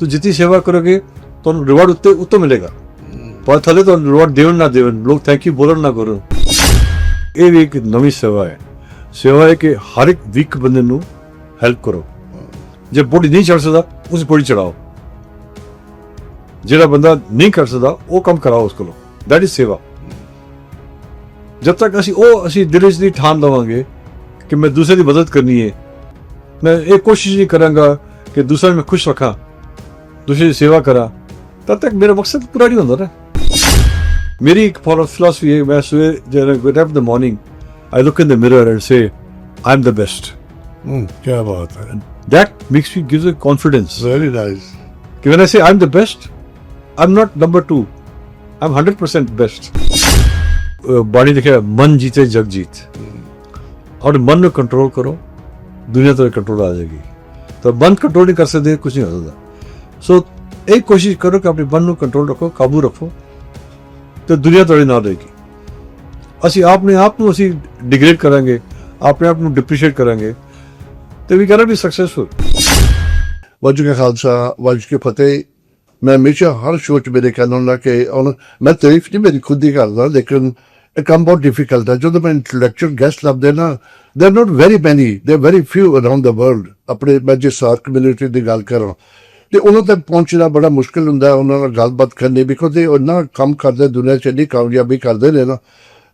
ਤੂੰ ਜਿੱਤੀ ਸੇਵਾ ਕਰੋਗੇ ਤੁਹਾਨੂੰ ਰਿਵਾਰਡ ਉੱਤੇ ਉੱਤੋਂ ਮਿਲੇਗਾ ਪਰ ਥੱਲੇ ਤੁਹਾਨੂੰ ਰਿਵਾਰਡ ਦੇਣ ਨਾ ਦੇਣ ਲੋਕ ਥੈਂਕ ਯੂ ਬੋਲਣ ਨਾ ਕਰਨ ਇਹ ਵੀ ਇੱਕ ਨਵੀਂ ਸੇਵਾ ਹੈ ਸੇਵਾ ਹੈ ਕਿ ਹਰ ਇੱਕ ਵੀਕ ਬੰਦੇ ਨੂੰ ਹੈਲਪ ਕਰੋ ਜੇ ਬੋਡੀ ਨਹੀਂ ਚੜ ਸਕਦਾ ਉਸ ਬੋਡੀ ਚੜਾਓ ਜਿਹੜਾ ਬੰਦਾ ਨਹੀਂ ਕਰ ਸਕਦਾ ਉਹ ਕੰਮ ਕਰਾਓ ਉਸ ਕੋਲੋਂ ਦੈਟ ਇਜ਼ ਸੇਵਾ ਜਦ ਤੱਕ ਅਸੀਂ ਉਹ ਅਸੀਂ ਦਿਲ ਵਿੱਚ ਦੀ ਠਾਣ ਲਵਾਂਗੇ ਕਿ ਮੈਂ ਦੂਸਰੇ ਦੀ ਮਦਦ ਕਰਨੀ ਹੈ ਮੈਂ ਇਹ ਕੋਸ਼ਿਸ਼ ਨਹੀਂ ਕਰਾਂਗਾ ਕਿ ਦੂਸਰੇ ਨੂੰ ਮੈਂ ਖੁਸ਼ ਰੱਖਾਂ दूसरी सेवा करा। तब तक मेरा मकसद पूरा नहीं होता ना। मेरी एक फिलोसफी है मैं सुबह जब up the morning I look in the mirror and say I am the best क्या बात है। That makes me gives a confidence very nice कि when I say I am the best I am not number two I am hundred percent best बाणी देखे मन जीते जग जीत. Hmm. और मन को कंट्रोल करो दुनिया तो कंट्रोल आ जाएगी। तो मन कंट्रोल नहीं कर सकते कुछ नहीं हो सकता। ਸੋ ਇਹ ਕੋਸ਼ਿਸ਼ ਕਰੋ ਕਿ ਆਪਣੇ ਮਨ ਨੂੰ ਕੰਟਰੋਲ ਰੱਖੋ ਕਾਬੂ ਰੱਖੋ ਤੇ ਦੁਨੀਆ ਤੁਹਾਡੇ ਨਾਲ ਰਹੇਗੀ ਅਸੀਂ ਆਪਣੇ ਆਪ ਨੂੰ ਅਸੀਂ ਡਿਗਰੇਡ ਕਰਾਂਗੇ ਆਪਣੇ ਆਪ ਨੂੰ ਡਿਪਰੀਸ਼ੀਏਟ ਕਰਾਂਗੇ ਤੇ we can't successful Waheguru ji ਕਾ ਖਾਲਸਾ ਵਾਜੂ ਕੇ ਫਤਿਹ ਮੈਂ ਹਮੇਸ਼ਾ ਹਰ ਸ਼ੋਅ 'ਚ ਮੇਰੇ ਕਹਿੰਦਾ ਹੁੰਦਾ ਕਿ ਮੈਂ ਤਾਰੀਫ ਨਹੀਂ ਮੇਰੀ ਖੁਦ ਦੀ ਕਰਦਾ ਲੇਕਿਨ ਇਹ ਕੰਮ ਬਹੁਤ ਡਿਫਿਕਲਟ ਹੈ ਜਦੋਂ ਮੈਂ ਇੰਟੈਲੈਕਚੁਅਲ ਗੈਸਟ ਲੱਭਦੇ ਨਾ they are not very many they are very few around the world ਆਪਣੇ ਮੈਂ ਜੇ ਸਾਰ ਕਮਿਊਨਿਟੀ ਦੀ ਗੱਲ ਕਰਾਂ ਤੇ ਉਹਨਾਂ ਤੱਕ ਪਹੁੰਚਣਾ ਬੜਾ ਮੁਸ਼ਕਲ ਹੁੰਦਾ ਉਹਨਾਂ ਨਾਲ ਗੱਲਬਾਤ ਕਰਨੀ ਬਿਕੋਜ਼ ਇਹ ਉਹਨਾਂ ਕੰਮ ਕਰਦੇ ਦੁਨੀਆ 'ਚ ਇੰਨੀ ਕਾਮਯਾਬੀ ਕਰਦੇ ਨੇ ਨਾ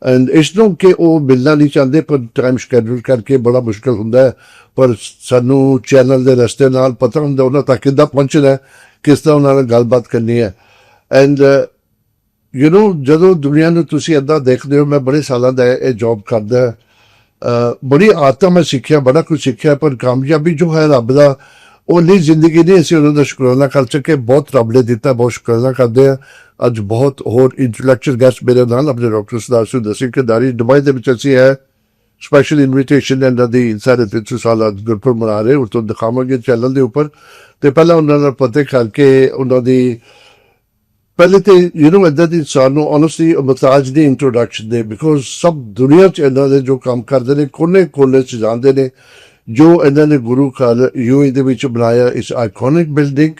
ਐਂਡ ਇਸ ਨੂੰ ਕਿ ਉਹ ਮਿਲਣਾ ਨਹੀਂ ਚਾਹੁੰਦੇ, ਪਰ ਟਾਈਮ ਸ਼ੈਡਿਊਲ ਕਰਕੇ ਬੜਾ ਮੁਸ਼ਕਲ ਹੁੰਦਾ ਹੈ, ਪਰ ਸਾਨੂੰ ਚੈਨਲ ਦੇ ਰਸਤੇ ਨਾਲ ਪਤਾ ਹੁੰਦਾ ਉਹਨਾਂ ਤੱਕ ਕਿੱਦਾਂ ਪਹੁੰਚਣਾ ਕਿਸ ਤਰ੍ਹਾਂ ਉਹਨਾਂ ਨਾਲ ਗੱਲਬਾਤ ਕਰਨੀ ਹੈ ਐਂਡ ਯੂ نو ਜਦੋਂ ਦੁਨੀਆ ਨੂੰ ਤੁਸੀਂ ਏਦਾਂ ਦੇਖਦੇ ਹੋ, ਮੈਂ ਬੜੇ ਸਾਲਾਂ ਦਾ ਇਹ ਜੌਬ ਕਰਦਾ ਬੜੀ ਆਦਤਾਂ ਮੈਂ ਸਿੱਖਿਆ, ਬੜਾ ਕੁਝ ਸਿੱਖਿਆ, ਪਰ ਕਾਮਯਾਬੀ ਜੋ ਹੈ ਰੱਬ ਦਾ ਉਹ ਜ਼ਿੰਦਗੀ ਨਹੀਂ ਅਸੀਂ ਉਹਨਾਂ ਦਾ ਸ਼ੁਕਰਾਨਾ ਕਰ ਸਕੇ। ਬਹੁਤ ਰੱਬ ਨੇ ਦਿੱਤਾ, ਬਹੁਤ ਸ਼ੁਕਰਾਨਾ ਕਰਦੇ ਆ ਅੱਜ ਬਹੁਤ ਹੋਰ ਇੰਟੈਲੈਕਚੁਅਲ ਗੈਸਟ ਮੇਰੇ ਨਾਲ ਆਪਣੇ ਡਾਕਟਰ ਸਰਦਾਰ ਸੁੰਦਰ ਸਿੰਘ ਕਦਾਰੀ ਦੁਬਈ ਦੇ ਵਿੱਚ ਅਸੀਂ ਹੈ ਸਪੈਸ਼ਲ ਇਨਵੀਟੇਸ਼ਨ ਇਹਨਾਂ ਦੀ। ਸਾਰੇ 300 ਸਾਲਾ ਗੁਰਪੁਰ ਮਨਾ ਰਹੇ ਉਸ ਤੋਂ ਦਿਖਾਵਾਂਗੇ ਚੈਨਲ ਦੇ ਉੱਪਰ। ਤੇ ਪਹਿਲਾਂ ਉਹਨਾਂ ਨਾਲ ਪਤਾ ਕਰਕੇ ਉਹਨਾਂ ਦੀ, ਪਹਿਲੇ ਤੇ ਯੂ نو ਇਦਾਂ ਦੀ ਇਨਸਾਨ ਨੂੰ ਓਨੈਸਟਲੀ ਮਤਾਜ ਦੀ ਇੰਟਰੋਡਕਸ਼ਨ ਦੇ ਬਿਕੋਜ਼ ਸਭ ਦੁਨੀਆ 'ਚ ਇਹਨਾਂ ਦੇ ਜੋ ਕੰਮ ਕਰਦੇ ਨੇ ਕੋਨੇ ਕੋਨੇ 'ਚ ਜਾਂਦੇ ਨੇ। ਜੋ ਇਹਨਾਂ ਨੇ ਗੁਰੂ ਘਰ ਯੂਏ ਦੇ ਵਿੱਚ ਬਣਾਇਆ ਇਸ ਆਈਕੋਨਿਕ ਬਿਲਡਿੰਗ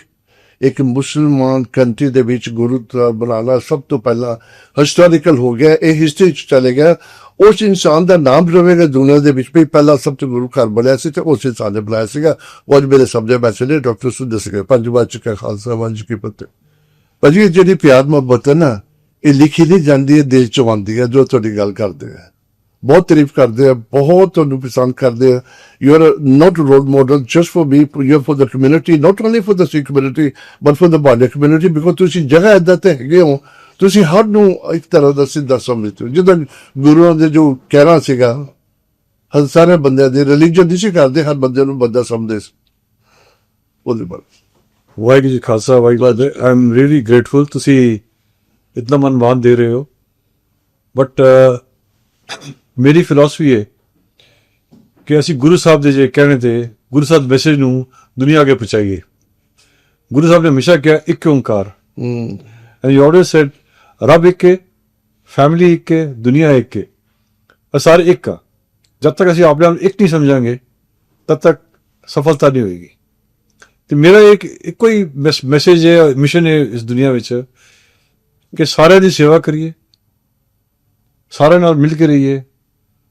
ਇੱਕ ਮੁਸਲਮਾਨ ਕੰਟਰੀ ਦੇ ਵਿੱਚ ਗੁਰੂ ਦਾ ਬਣਾਉਣਾ ਸਭ ਤੋਂ ਪਹਿਲਾਂ ਹਿਸਟੋਰੀਕਲ ਹੋ ਗਿਆ, ਇਹ ਹਿਸਟਰੀ 'ਚ ਚਲੇ ਗਿਆ। ਉਸ ਇਨਸਾਨ ਦਾ ਨਾਮ ਰਹੇਗਾ ਦੁਨੀਆ ਦੇ ਵਿੱਚ ਵੀ ਪਹਿਲਾ ਸਭ ਤੋਂ ਗੁਰੂ ਘਰ ਬਣਿਆ ਸੀ ਤੇ ਉਸ ਇਨਸਾਨ ਨੇ ਬਣਾਇਆ ਸੀਗਾ। ਉਹ ਅੱਜ ਮੇਰੇ ਸਬਜੇ ਬੈਠੇ ਨੇ ਡਾਕਟਰ ਸੁੰਦਰ ਸਿੰਘ, ਪੰਜ ਬਾਚ ਕਾ ਖਾਲਸਾ ਵਾਹਿਗੁਰੂ ਕੀ ਫਤਿਹ ਭਾਜੀ, ਇਹ ਜਿਹੜੀ ਪਿਆਰ ਮੁਹੱਬਤ ਹੈ ਨਾ, ਇਹ ਲਿਖੀ ਨਹੀਂ ਜਾਂਦੀ ਹੈ ਦਿਲ ਚੋਂ ਆਉਂਦੀ ਹੈ, ਜੋ ਤੁਹਾਡੀ ਗੱਲ ਕਰਦੇ ਆ। ਬਹੁਤ ਤਾਰੀਫ ਕਰਦੇ ਆ, ਬਹੁਤ ਤੁਹਾਨੂੰ ਪਸੰਦ ਕਰਦੇ ਆ। You are not role model just for me you are for the community not only for the Sikh community but for the ਬਾਲੇ ਕਮਿਊਨਿਟੀ ਬਿਕੋਜ਼ ਤੁਸੀਂ ਜਗ੍ਹਾ ਇਦਾਂ ਤੇ ਹੈਗੇ ਹੋ, ਤੁਸੀਂ ਹਰ ਨੂੰ ਇੱਕ ਤਰ੍ਹਾਂ ਦਾ ਸਿੱਧਾ ਸਮਝਦੇ ਹੋ। ਜਿੱਦਾਂ ਗੁਰੂਆਂ ਦੇ ਜੋ ਕਹਿਣਾ ਸੀਗਾ, ਹਰ ਸਾਰੇ ਬੰਦਿਆਂ ਦੇ ਰਿਲੀਜੀਅਨ ਦੀ ਸੀ ਕਰਦੇ ਹਰ ਬੰਦੇ ਨੂੰ ਬੰਦਾ ਸਮਝਦੇ ਸੀ। ਉਹਦੇ ਬਾਰੇ। Waheguru ji Khalsa, Waheguru ji I am really grateful ਤੁਸੀਂ ਇਤਨਾ ਮਨਵਾਨ ਦੇ ਰਹੇ ਹੋ। ਬਟ ਮੇਰੀ ਫਿਲਾਸਫੀ ਹੈ ਕਿ ਅਸੀਂ ਗੁਰੂ ਸਾਹਿਬ ਦੇ ਜੇ ਕਹਿਣੇ ਤੇ ਗੁਰੂ ਸਾਹਿਬ ਮੈਸੇਜ ਨੂੰ ਦੁਨੀਆ ਅੱਗੇ ਪਹੁੰਚਾਈਏ। ਗੁਰੂ ਸਾਹਿਬ ਨੇ ਹਮੇਸ਼ਾ ਕਿਹਾ ਇੱਕ ਓੰਕਾਰ। ਹੂੰ। ਐਂਡ ਯੂ ਆਲਵੇਸ ਸੈਡ ਰੱਬ ਇੱਕ ਹੈ ਫੈਮਿਲੀ ਇੱਕ ਹੈ ਦੁਨੀਆ ਇੱਕ ਹੈ ਇਹ ਸਾਰੇ ਇੱਕ ਆ। ਜਦ ਤੱਕ ਅਸੀਂ ਆਪਣੇ ਆਪ ਨੂੰ ਇੱਕ ਨਹੀਂ ਸਮਝਾਂਗੇ ਤਦ ਤੱਕ ਸਫਲਤਾ ਨਹੀਂ ਹੋਏਗੀ। ਤੇ ਮੇਰਾ ਇੱਕ ਇੱਕੋ ਹੀ ਮੈਸੇਜ ਹੈ ਮਿਸ਼ਨ ਹੈ ਇਸ ਦੁਨੀਆ ਵਿੱਚ ਕਿ ਸਾਰਿਆਂ ਦੀ ਸੇਵਾ ਕਰੀਏ ਸਾਰਿਆਂ ਨਾਲ ਮਿਲ ਕੇ ਰਹੀਏ।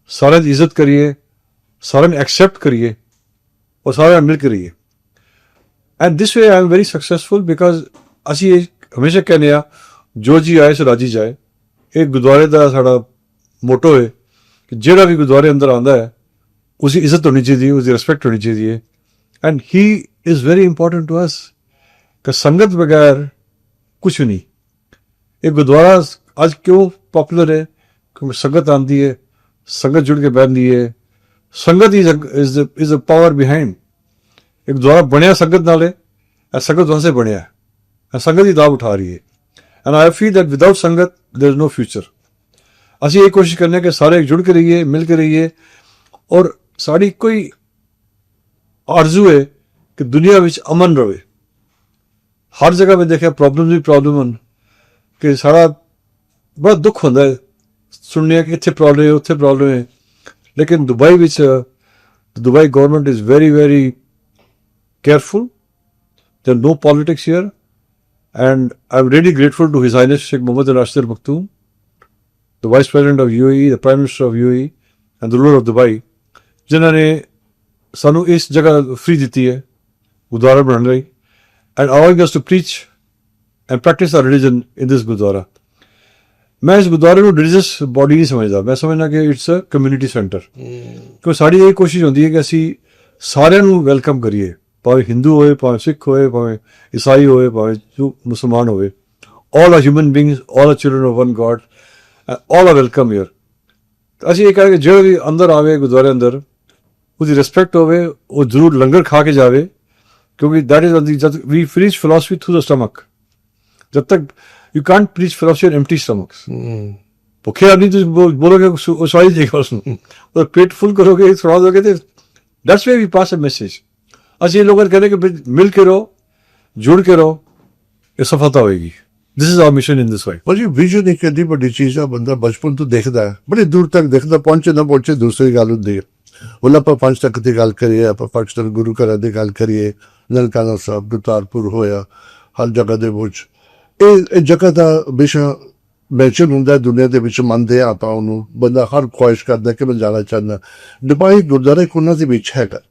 ਸਾਰਿਆਂ ਦੀ ਇੱਜ਼ਤ ਕਰੀਏ, ਸਾਰਿਆਂ ਨੂੰ ਐਕਸੈਪਟ ਕਰੀਏ ਔਰ ਸਾਰਿਆਂ ਨਾਲ ਮਿਲ ਕੇ ਰਹੀਏ। And this way I am very successful because ਅਸੀਂ ਇਹ ਹਮੇਸ਼ਾ ਕਹਿੰਦੇ ਆ ਜੋ ਜੀ ਆਏ ਸੋ ਰਾਜੀ ਜਾਏ। ਇਹ ਗੁਰਦੁਆਰੇ ਦਾ ਸਾਡਾ ਮੋਟੋ ਹੈ ਕਿ ਜਿਹੜਾ ਵੀ ਗੁਰਦੁਆਰੇ ਅੰਦਰ ਆਂਦਾ ਹੈ, ਉਸਦੀ ਇੱਜ਼ਤ ਹੋਣੀ ਚਾਹੀਦੀ ਹੈ, ਉਸਦੀ ਰਿਸਪੈਕਟ ਹੋਣੀ ਚਾਹੀਦੀ ਹੈ। And he is very important to us ਕਿ ਸੰਗਤ ਬਗੈਰ ਕੁਝ ਨਹੀਂ। ਇਹ ਗੁਰਦੁਆਰਾ ਅੱਜ ਕਿਉਂ ਪਪੂਲਰ ਹੈ? ਕਿਉਂਕਿ ਸੰਗਤ ਆਂਦੀ ਹੈ ਸੰਗਤ ਜੁੜ ਕੇ ਬੈਠਦੀ ਹੈ sangat is is is a power behind ਇੱਕ ਦੁਆਰਾ ਬਣਿਆ ਸੰਗਤ ਨਾਲੇ ਇਹ ਸੰਗਤ ਵਾਸਤੇ ਬਣਿਆ ਹੈ ਇਹ ਸੰਗਤ ਹੀ ਲਾਭ ਉਠਾ ਰਹੀ ਹੈ and I feel that without sangat there is no future ਅਸੀਂ ਇਹ ਕੋਸ਼ਿਸ਼ ਕਰਨੇ ਕਿ ਸਾਰੇ ਜੁੜ ਕੇ ਰਹੀਏ ਮਿਲ ਕੇ ਰਹੀਏ ਔਰ ਸਾਡੀ ਕੋਈ ਆਰਜ਼ੂ ਹੈ ਕਿ ਦੁਨੀਆ ਵਿੱਚ ਅਮਨ ਰਵੇ ਹਰ ਜਗ੍ਹਾ ਮੈਂ ਦੇਖਿਆ ਪ੍ਰੋਬਲਮਸ ਵੀ ਪ੍ਰੋਬਲਮ ਹਨ ਕਿ ਸਾਰਾ ਬੜਾ ਦੁੱਖ ਹੁੰਦਾ ਹੈ ਸੁਣਨੇ ਕਿ ਇੱਥੇ ਪ੍ਰੋਬਲਮ ਹੈ ਉੱਥੇ ਪ੍ਰੋਬਲਮ ਹੈ ਲੇਕਿਨ ਦੁਬਈ ਵਿੱਚ Dubai government is very very careful There's no politics here. And I'm really grateful to His Highness Sheikh Mohammed Al Ashtar Maktoum, the Vice President of UAE, the Prime Minister of UAE, and the ruler of Dubai, ਜਿਨ੍ਹਾਂ ਨੇ ਸਾਨੂੰ ਇਸ ਜਗ੍ਹਾ free ਦਿੱਤੀ ਹੈ ਗੁਰਦੁਆਰਾ ਬਣਾਉਣ ਲਈ and allowing us to preach and practice our religion in this gurdwara ਮੈਂ ਇਸ ਗੁਰਦੁਆਰੇ ਨੂੰ ਰਿਲੀਜੀਅਸ ਬਾਡੀ ਨਹੀਂ ਸਮਝਦਾ। ਮੈਂ ਸਮਝਦਾ ਕਿ ਇਟਸ ਅ ਕਮਿਊਨਿਟੀ ਸੈਂਟਰ ਕਿਉਂ ਸਾਡੀ ਇਹ ਕੋਸ਼ਿਸ਼ ਹੁੰਦੀ ਹੈ ਕਿ ਅਸੀਂ ਸਾਰਿਆਂ ਨੂੰ ਵੈਲਕਮ ਕਰੀਏ। ਭਾਵੇਂ ਹਿੰਦੂ ਹੋਵੇ ਭਾਵੇਂ ਸਿੱਖ ਹੋਵੇ ਭਾਵੇਂ ਈਸਾਈ ਹੋਵੇ ਭਾਵੇਂ ਜੋ ਮੁਸਲਮਾਨ ਹੋਵੇ। Are human beings all are children of one god and all are welcome here ਅਸੀਂ ਇਹ ਕਹਾਂਗੇ ਜਿਹੜਾ ਵੀ ਅੰਦਰ ਆਵੇ ਗੁਰਦੁਆਰੇ ਅੰਦਰ ਉਹਦੀ ਰਿਸਪੈਕਟ ਹੋਵੇ ਉਹ ਜ਼ਰੂਰ ਲੰਗਰ ਖਾ ਕੇ ਜਾਵੇ ਕਿਉਂਕਿ is the ਜਦ we preach philosophy through the stomach ਜਦ ਤੱਕ you can't preach philosophy on empty stomachs. ਭੁੱਖੇ ਆਦਮੀ ਤੁਸੀਂ ਬੋਲੋਗੇ ਉਹ ਸਵਾਈ ਦੇਗਾ ਉਸ ਨੂੰ। ਉਹ ਪੇਟ ਫੁੱਲ ਕਰੋਗੇ ਥੋੜਾ ਦੋਗੇ ਤੇ that's way we pass a message ਅਸੀਂ ਲੋਕਾਂ ਨੂੰ ਕਹਿੰਦੇ ਕਿ ਮਿਲ ਕੇ ਰਹੋ, ਜੁੜ ਕੇ ਰਹੋ, ਇਹ ਸਫਲਤਾ ਹੋਏਗੀ। This is our mission in this way ਪਰ ਜੀ ਵਿਜ਼ਨ ਇੱਕ ਏਡੀ ਵੱਡੀ ਚੀਜ਼ ਆ, ਬੰਦਾ ਬਚਪਨ ਤੋਂ ਦੇਖਦਾ ਹੈ। ਬੜੀ ਦੂਰ ਤੱਕ ਦੇਖਦਾ, ਪਹੁੰਚੇ ਨਾ ਪਹੁੰਚੇ ਦੂਸਰੀ ਗੱਲ ਹੁੰਦੀ ਹੈ। ਹੁਣ ਆਪਾਂ ਪੰਜ ਤੱਕ ਦੀ ਗੱਲ ਕਰੀਏ, ਆਪਾਂ ਪਾਕਿਸਤਾਨ ਗੁਰੂ ਘਰਾਂ ਦੀ ਗੱਲ ਕਰੀਏ, ਨਨਕਾਣਾ ਸਾਹਿਬ ਗੁਰਦਾਸਪੁਰ ਹੋਇਆ, ਹਰ ਜਗ੍ਹਾ ਦੇ ਵਿੱਚ। ਇਹ ਇਹ ਜਗ੍ਹਾ ਦਾ ਵਿਸ਼ਾ ਮੈਂਸ਼ਨ ਹੁੰਦਾ ਹੈ, ਦੁਨੀਆ ਦੇ ਵਿੱਚ ਮੰਨਦੇ ਆ ਆਪਾਂ ਉਹਨੂੰ। ਬੰਦਾ ਹਰ ਖੁਆਇਸ਼ ਕਰਦਾ ਕਿ ਮੈਂ ਜਾਣਾ ਚਾਹੁੰਦਾ। ਦੁਬਈ ਗੁਰਦੁਆਰਾ ਇੱਕ ਉਹਨਾਂ ਦੇ ਵਿੱਚ ਹੈਗਾ।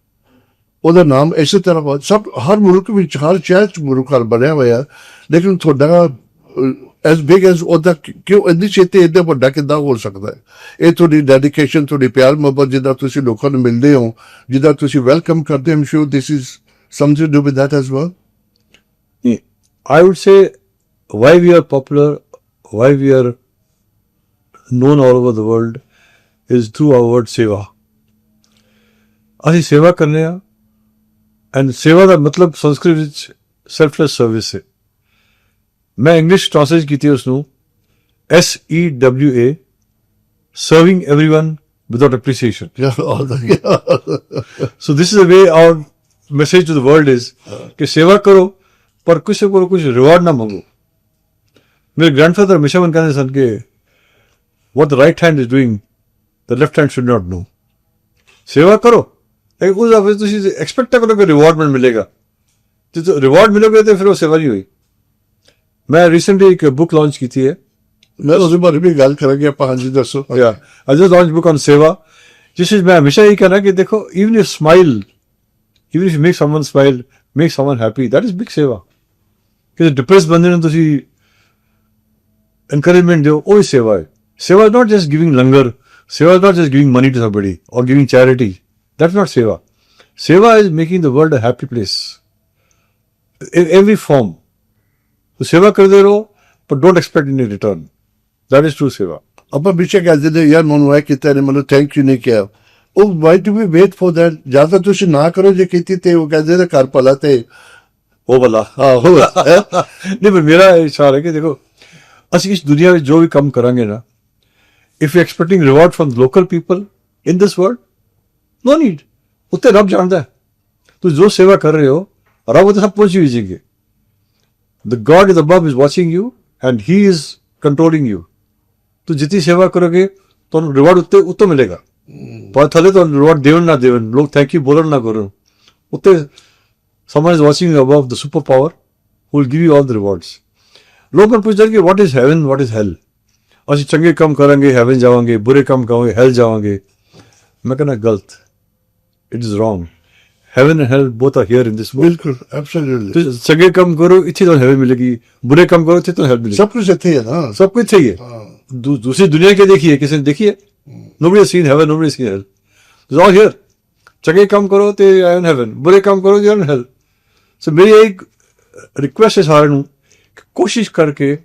ਉਹਦਾ ਨਾਮ ਇਸੇ ਤਰ੍ਹਾਂ ਸਭ, ਹਰ ਮੁਲਕ ਵਿੱਚ, ਹਰ ਸ਼ਹਿਰ ਚ ਗੁਰੂ ਘਰ ਬਣਿਆ ਹੋਇਆ। ਲੇਕਿਨ ਤੁਹਾਡਾ ਐਸ ਬਿਗ ਐਸ ਉਹਦਾ ਕਿ- ਕਿਉਂ ਇੰਨੀ ਛੇਤੀ ਇੰਨਾ ਵੱਡਾ ਕਿੱਦਾਂ ਹੋ ਸਕਦਾ ਹੈ? ਇਹ ਤੁਹਾਡੀ ਡੈਡੀਕੇਸ਼ਨ ਤੁਹਾਡੀ ਪਿਆਰ ਮੁਹੱਬਤ ਜਿੱਦਾਂ ਤੁਸੀਂ ਲੋਕਾਂ ਨੂੰ ਮਿਲਦੇ ਹੋ, ਜਿੱਦਾਂ ਤੁਸੀਂ ਵੈਲਕਮ ਕਰਦੇ ਹੋ sure this is something to with that as well I would say why we are popular, why we are known all over the world is through our word seva. ਅਸੀਂ ਸੇਵਾ ਕਰਨੇ ਆ ਐਂਡ ਸੇਵਾ ਦਾ ਮਤਲਬ ਸੰਸਕ੍ਰਿਤ ਵਿੱਚ selfless service ਹੈ ਮੈਂ English translate ਕੀਤੀ ਉਸ ਨੂੰ S E W A serving everyone without appreciation. ਯਾ ਆਲ ਦਾ So this is the way our message to the world is ਕਿ ਸੇਵਾ ਕਰੋ ਪਰ ਕਿਸੇ ਕੋਲ ਕੁਝ ਰਿਵਾਰਡ ਨਾ ਮੰਗੋ मेरे ग्रैंड फादर हमेशा मन कहते सन के what the right hand is doing, the left hand should not know. सेवा करो लेकिन उस ऑफ़िस तुम एक्सपेक्ट करो कि रिवॉर्ड में मिलेगा। तो, तो रिवॉर्ड मिलोगे तो फिर वो सेवा नहीं हुई। मैं रिसेंटली एक बुक लॉन्च की थी है मैं तो उस बारे में गल करेंगे आप हाँ जी दसो। या लॉन्च बुक ऑन सेवा। जिस मैं हमेशा यही कहना कि देखो even you smile even if make someone smile make someone happy that is big seva. किसी डिप्रेस बंदे ने तो तुम encouragement ਦਿਓ ਉਹ ਹੀ ਸੇਵਾ ਹੈ seva is not just giving langar seva is not just giving money to somebody or giving charity that's not seva seva is making the world a happy place in every form so ਸੇਵਾ ਕਰਦੇ ਰਹੋ ਪਰ don't expect in return that is true seva ਆਪਾਂ ਪਿੱਛੇ ਕਹਿੰਦੇ ਨੇ ਯਾਰ ਮੈਨੂੰ ਇਹ ਕੀਤਾ ਨੇ ਮੈਨੂੰ ਥੈਂਕ ਯੂ ਨਹੀਂ ਕਿਹਾ ਉਹ why to we wait for that ਜ਼ਿਆਦਾ ਤੁਸੀਂ ਨਾ ਕਰੋ ਜੇ ਕੀਤੀ ਤੇ ਉਹ ਕਹਿੰਦੇ ਨੇ ਕਰ ਭਲਾ ਤੇ ਉਹ ਭਲਾ ਹਾਂ ਹੋ ਨਹੀਂ ਪਰ ਮੇਰਾ ਇਸ਼ਾਰਾ ਹੈ ਕਿ ਦੇਖੋ ਅਸੀਂ ਇਸ ਦੁਨੀਆ ਵਿੱਚ ਜੋ ਵੀ ਕੰਮ ਕਰਾਂਗੇ ਨਾ if you expecting reward from local people in this world no need ਉੱਤੇ ਰੱਬ ਜਾਣਦਾ ਤੁਸੀਂ ਜੋ ਸੇਵਾ ਕਰ ਰਹੇ ਹੋ, ਰੱਬ ਉੱਤੇ ਸਭ ਪਹੁੰਚੀ ਹੋਈ ਜੀਗੇ the God is above is watching you and he is controlling you ਤੁਸੀਂ ਜਿੱਤੀ ਸੇਵਾ ਕਰੋਗੇ, ਤੁਹਾਨੂੰ ਰਿਵਾਰਡ ਉੱਤੇ ਉੱਤੋਂ ਮਿਲੇਗਾ। ਪਰ ਥੱਲੇ ਤੁਹਾਨੂੰ ਰਿਵਾਰਡ ਦੇਵਣ ਨਾ ਦੇਵਣ, ਲੋਕ ਥੈਂਕ ਯੂ ਬੋਲਣ ਨਾ ਕਰਨ ਉੱਤੇ someone is watching you above the superpower, who will give you all the rewards ਲੋਕ ਨੂੰ ਪੁੱਛਦੇ ਕਿ what is heaven what is hell ਅਸੀਂ ਚੰਗੇ ਕੰਮ ਕਰਾਂਗੇ heaven ਜਾਵਾਂਗੇ ਬੁਰੇ ਕੰਮ ਕਰਾਂਗੇ hell ਜਾਵਾਂਗੇ ਮੈਂ ਕਹਿੰਦਾ ਗਲਤ it is wrong heaven and hell both are here in this world ਬਿਲਕੁਲ ਐਬਸੋਲੂਟਲੀ ਤੁਸੀਂ ਚੰਗੇ ਕੰਮ ਕਰੋ ਇੱਥੇ ਤੁਹਾਨੂੰ heaven ਮਿਲੇਗੀ ਬੁਰੇ ਕੰਮ ਕਰੋ ਇੱਥੇ ਤੁਹਾਨੂੰ hell ਮਿਲੇਗੀ ਸਭ ਕੁਝ ਇੱਥੇ ਹੈ ਨਾ सब कुछ चाहिए दू, दूसरी दुनिया के देखिए किसी ने देखी है nobody has seen heaven nobody has seen hell it's all here चंगे काम करो ते आए in heaven बुरे काम करो ते in hell so ਮੇਰੀ ਇੱਕ ਰਿਕੁਐਸਟ ਹੈ ਸਾਰਿਆਂ ਨੂੰ ਕਿ ਕੋਸ਼ਿਸ਼ ਕਰਕੇ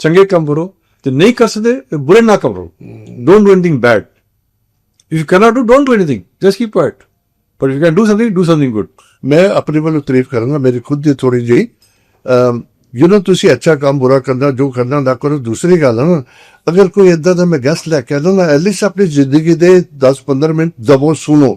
ਚੰਗੇ ਕੰਮ ਕਰੋ ਤੇ ਨਹੀਂ ਕਰ ਸਕਦੇ ਬੁਰੇ ਨਾ ਕਰੋ। Don't do anything bad if you cannot do don't do anything just keep quiet but you can do something do something good ਮੈਂ ਆਪਣੇ ਵੱਲੋਂ ਤਾਰੀਫ ਕਰਾਂਗਾ, ਮੇਰੀ ਖੁਦ ਦੀ ਥੋੜੀ ਜਿਹੀ ਯੂ نو ਤੁਸੀਂ ਅੱਛਾ ਕੰਮ, ਬੁਰਾ ਕਰਨਾ, ਜੋ ਕਰਨਾ ਨਾ ਕਰੋ, ਦੂਸਰੀ ਗੱਲ ਹੈ ਅਗਰ ਕੋਈ ਇਦਾਂ ਦਾ ਮੈਂ ਗੈਸਟ ਲੈ ਕੇ ਆਉਂਦਾ ਨਾ ਐਟਲੀਸਟ ਆਪਣੀ ਜ਼ਿੰਦਗੀ ਦੇ 10-15 ਮਿੰਟ ਦਬੋ ਸੁਣੋ।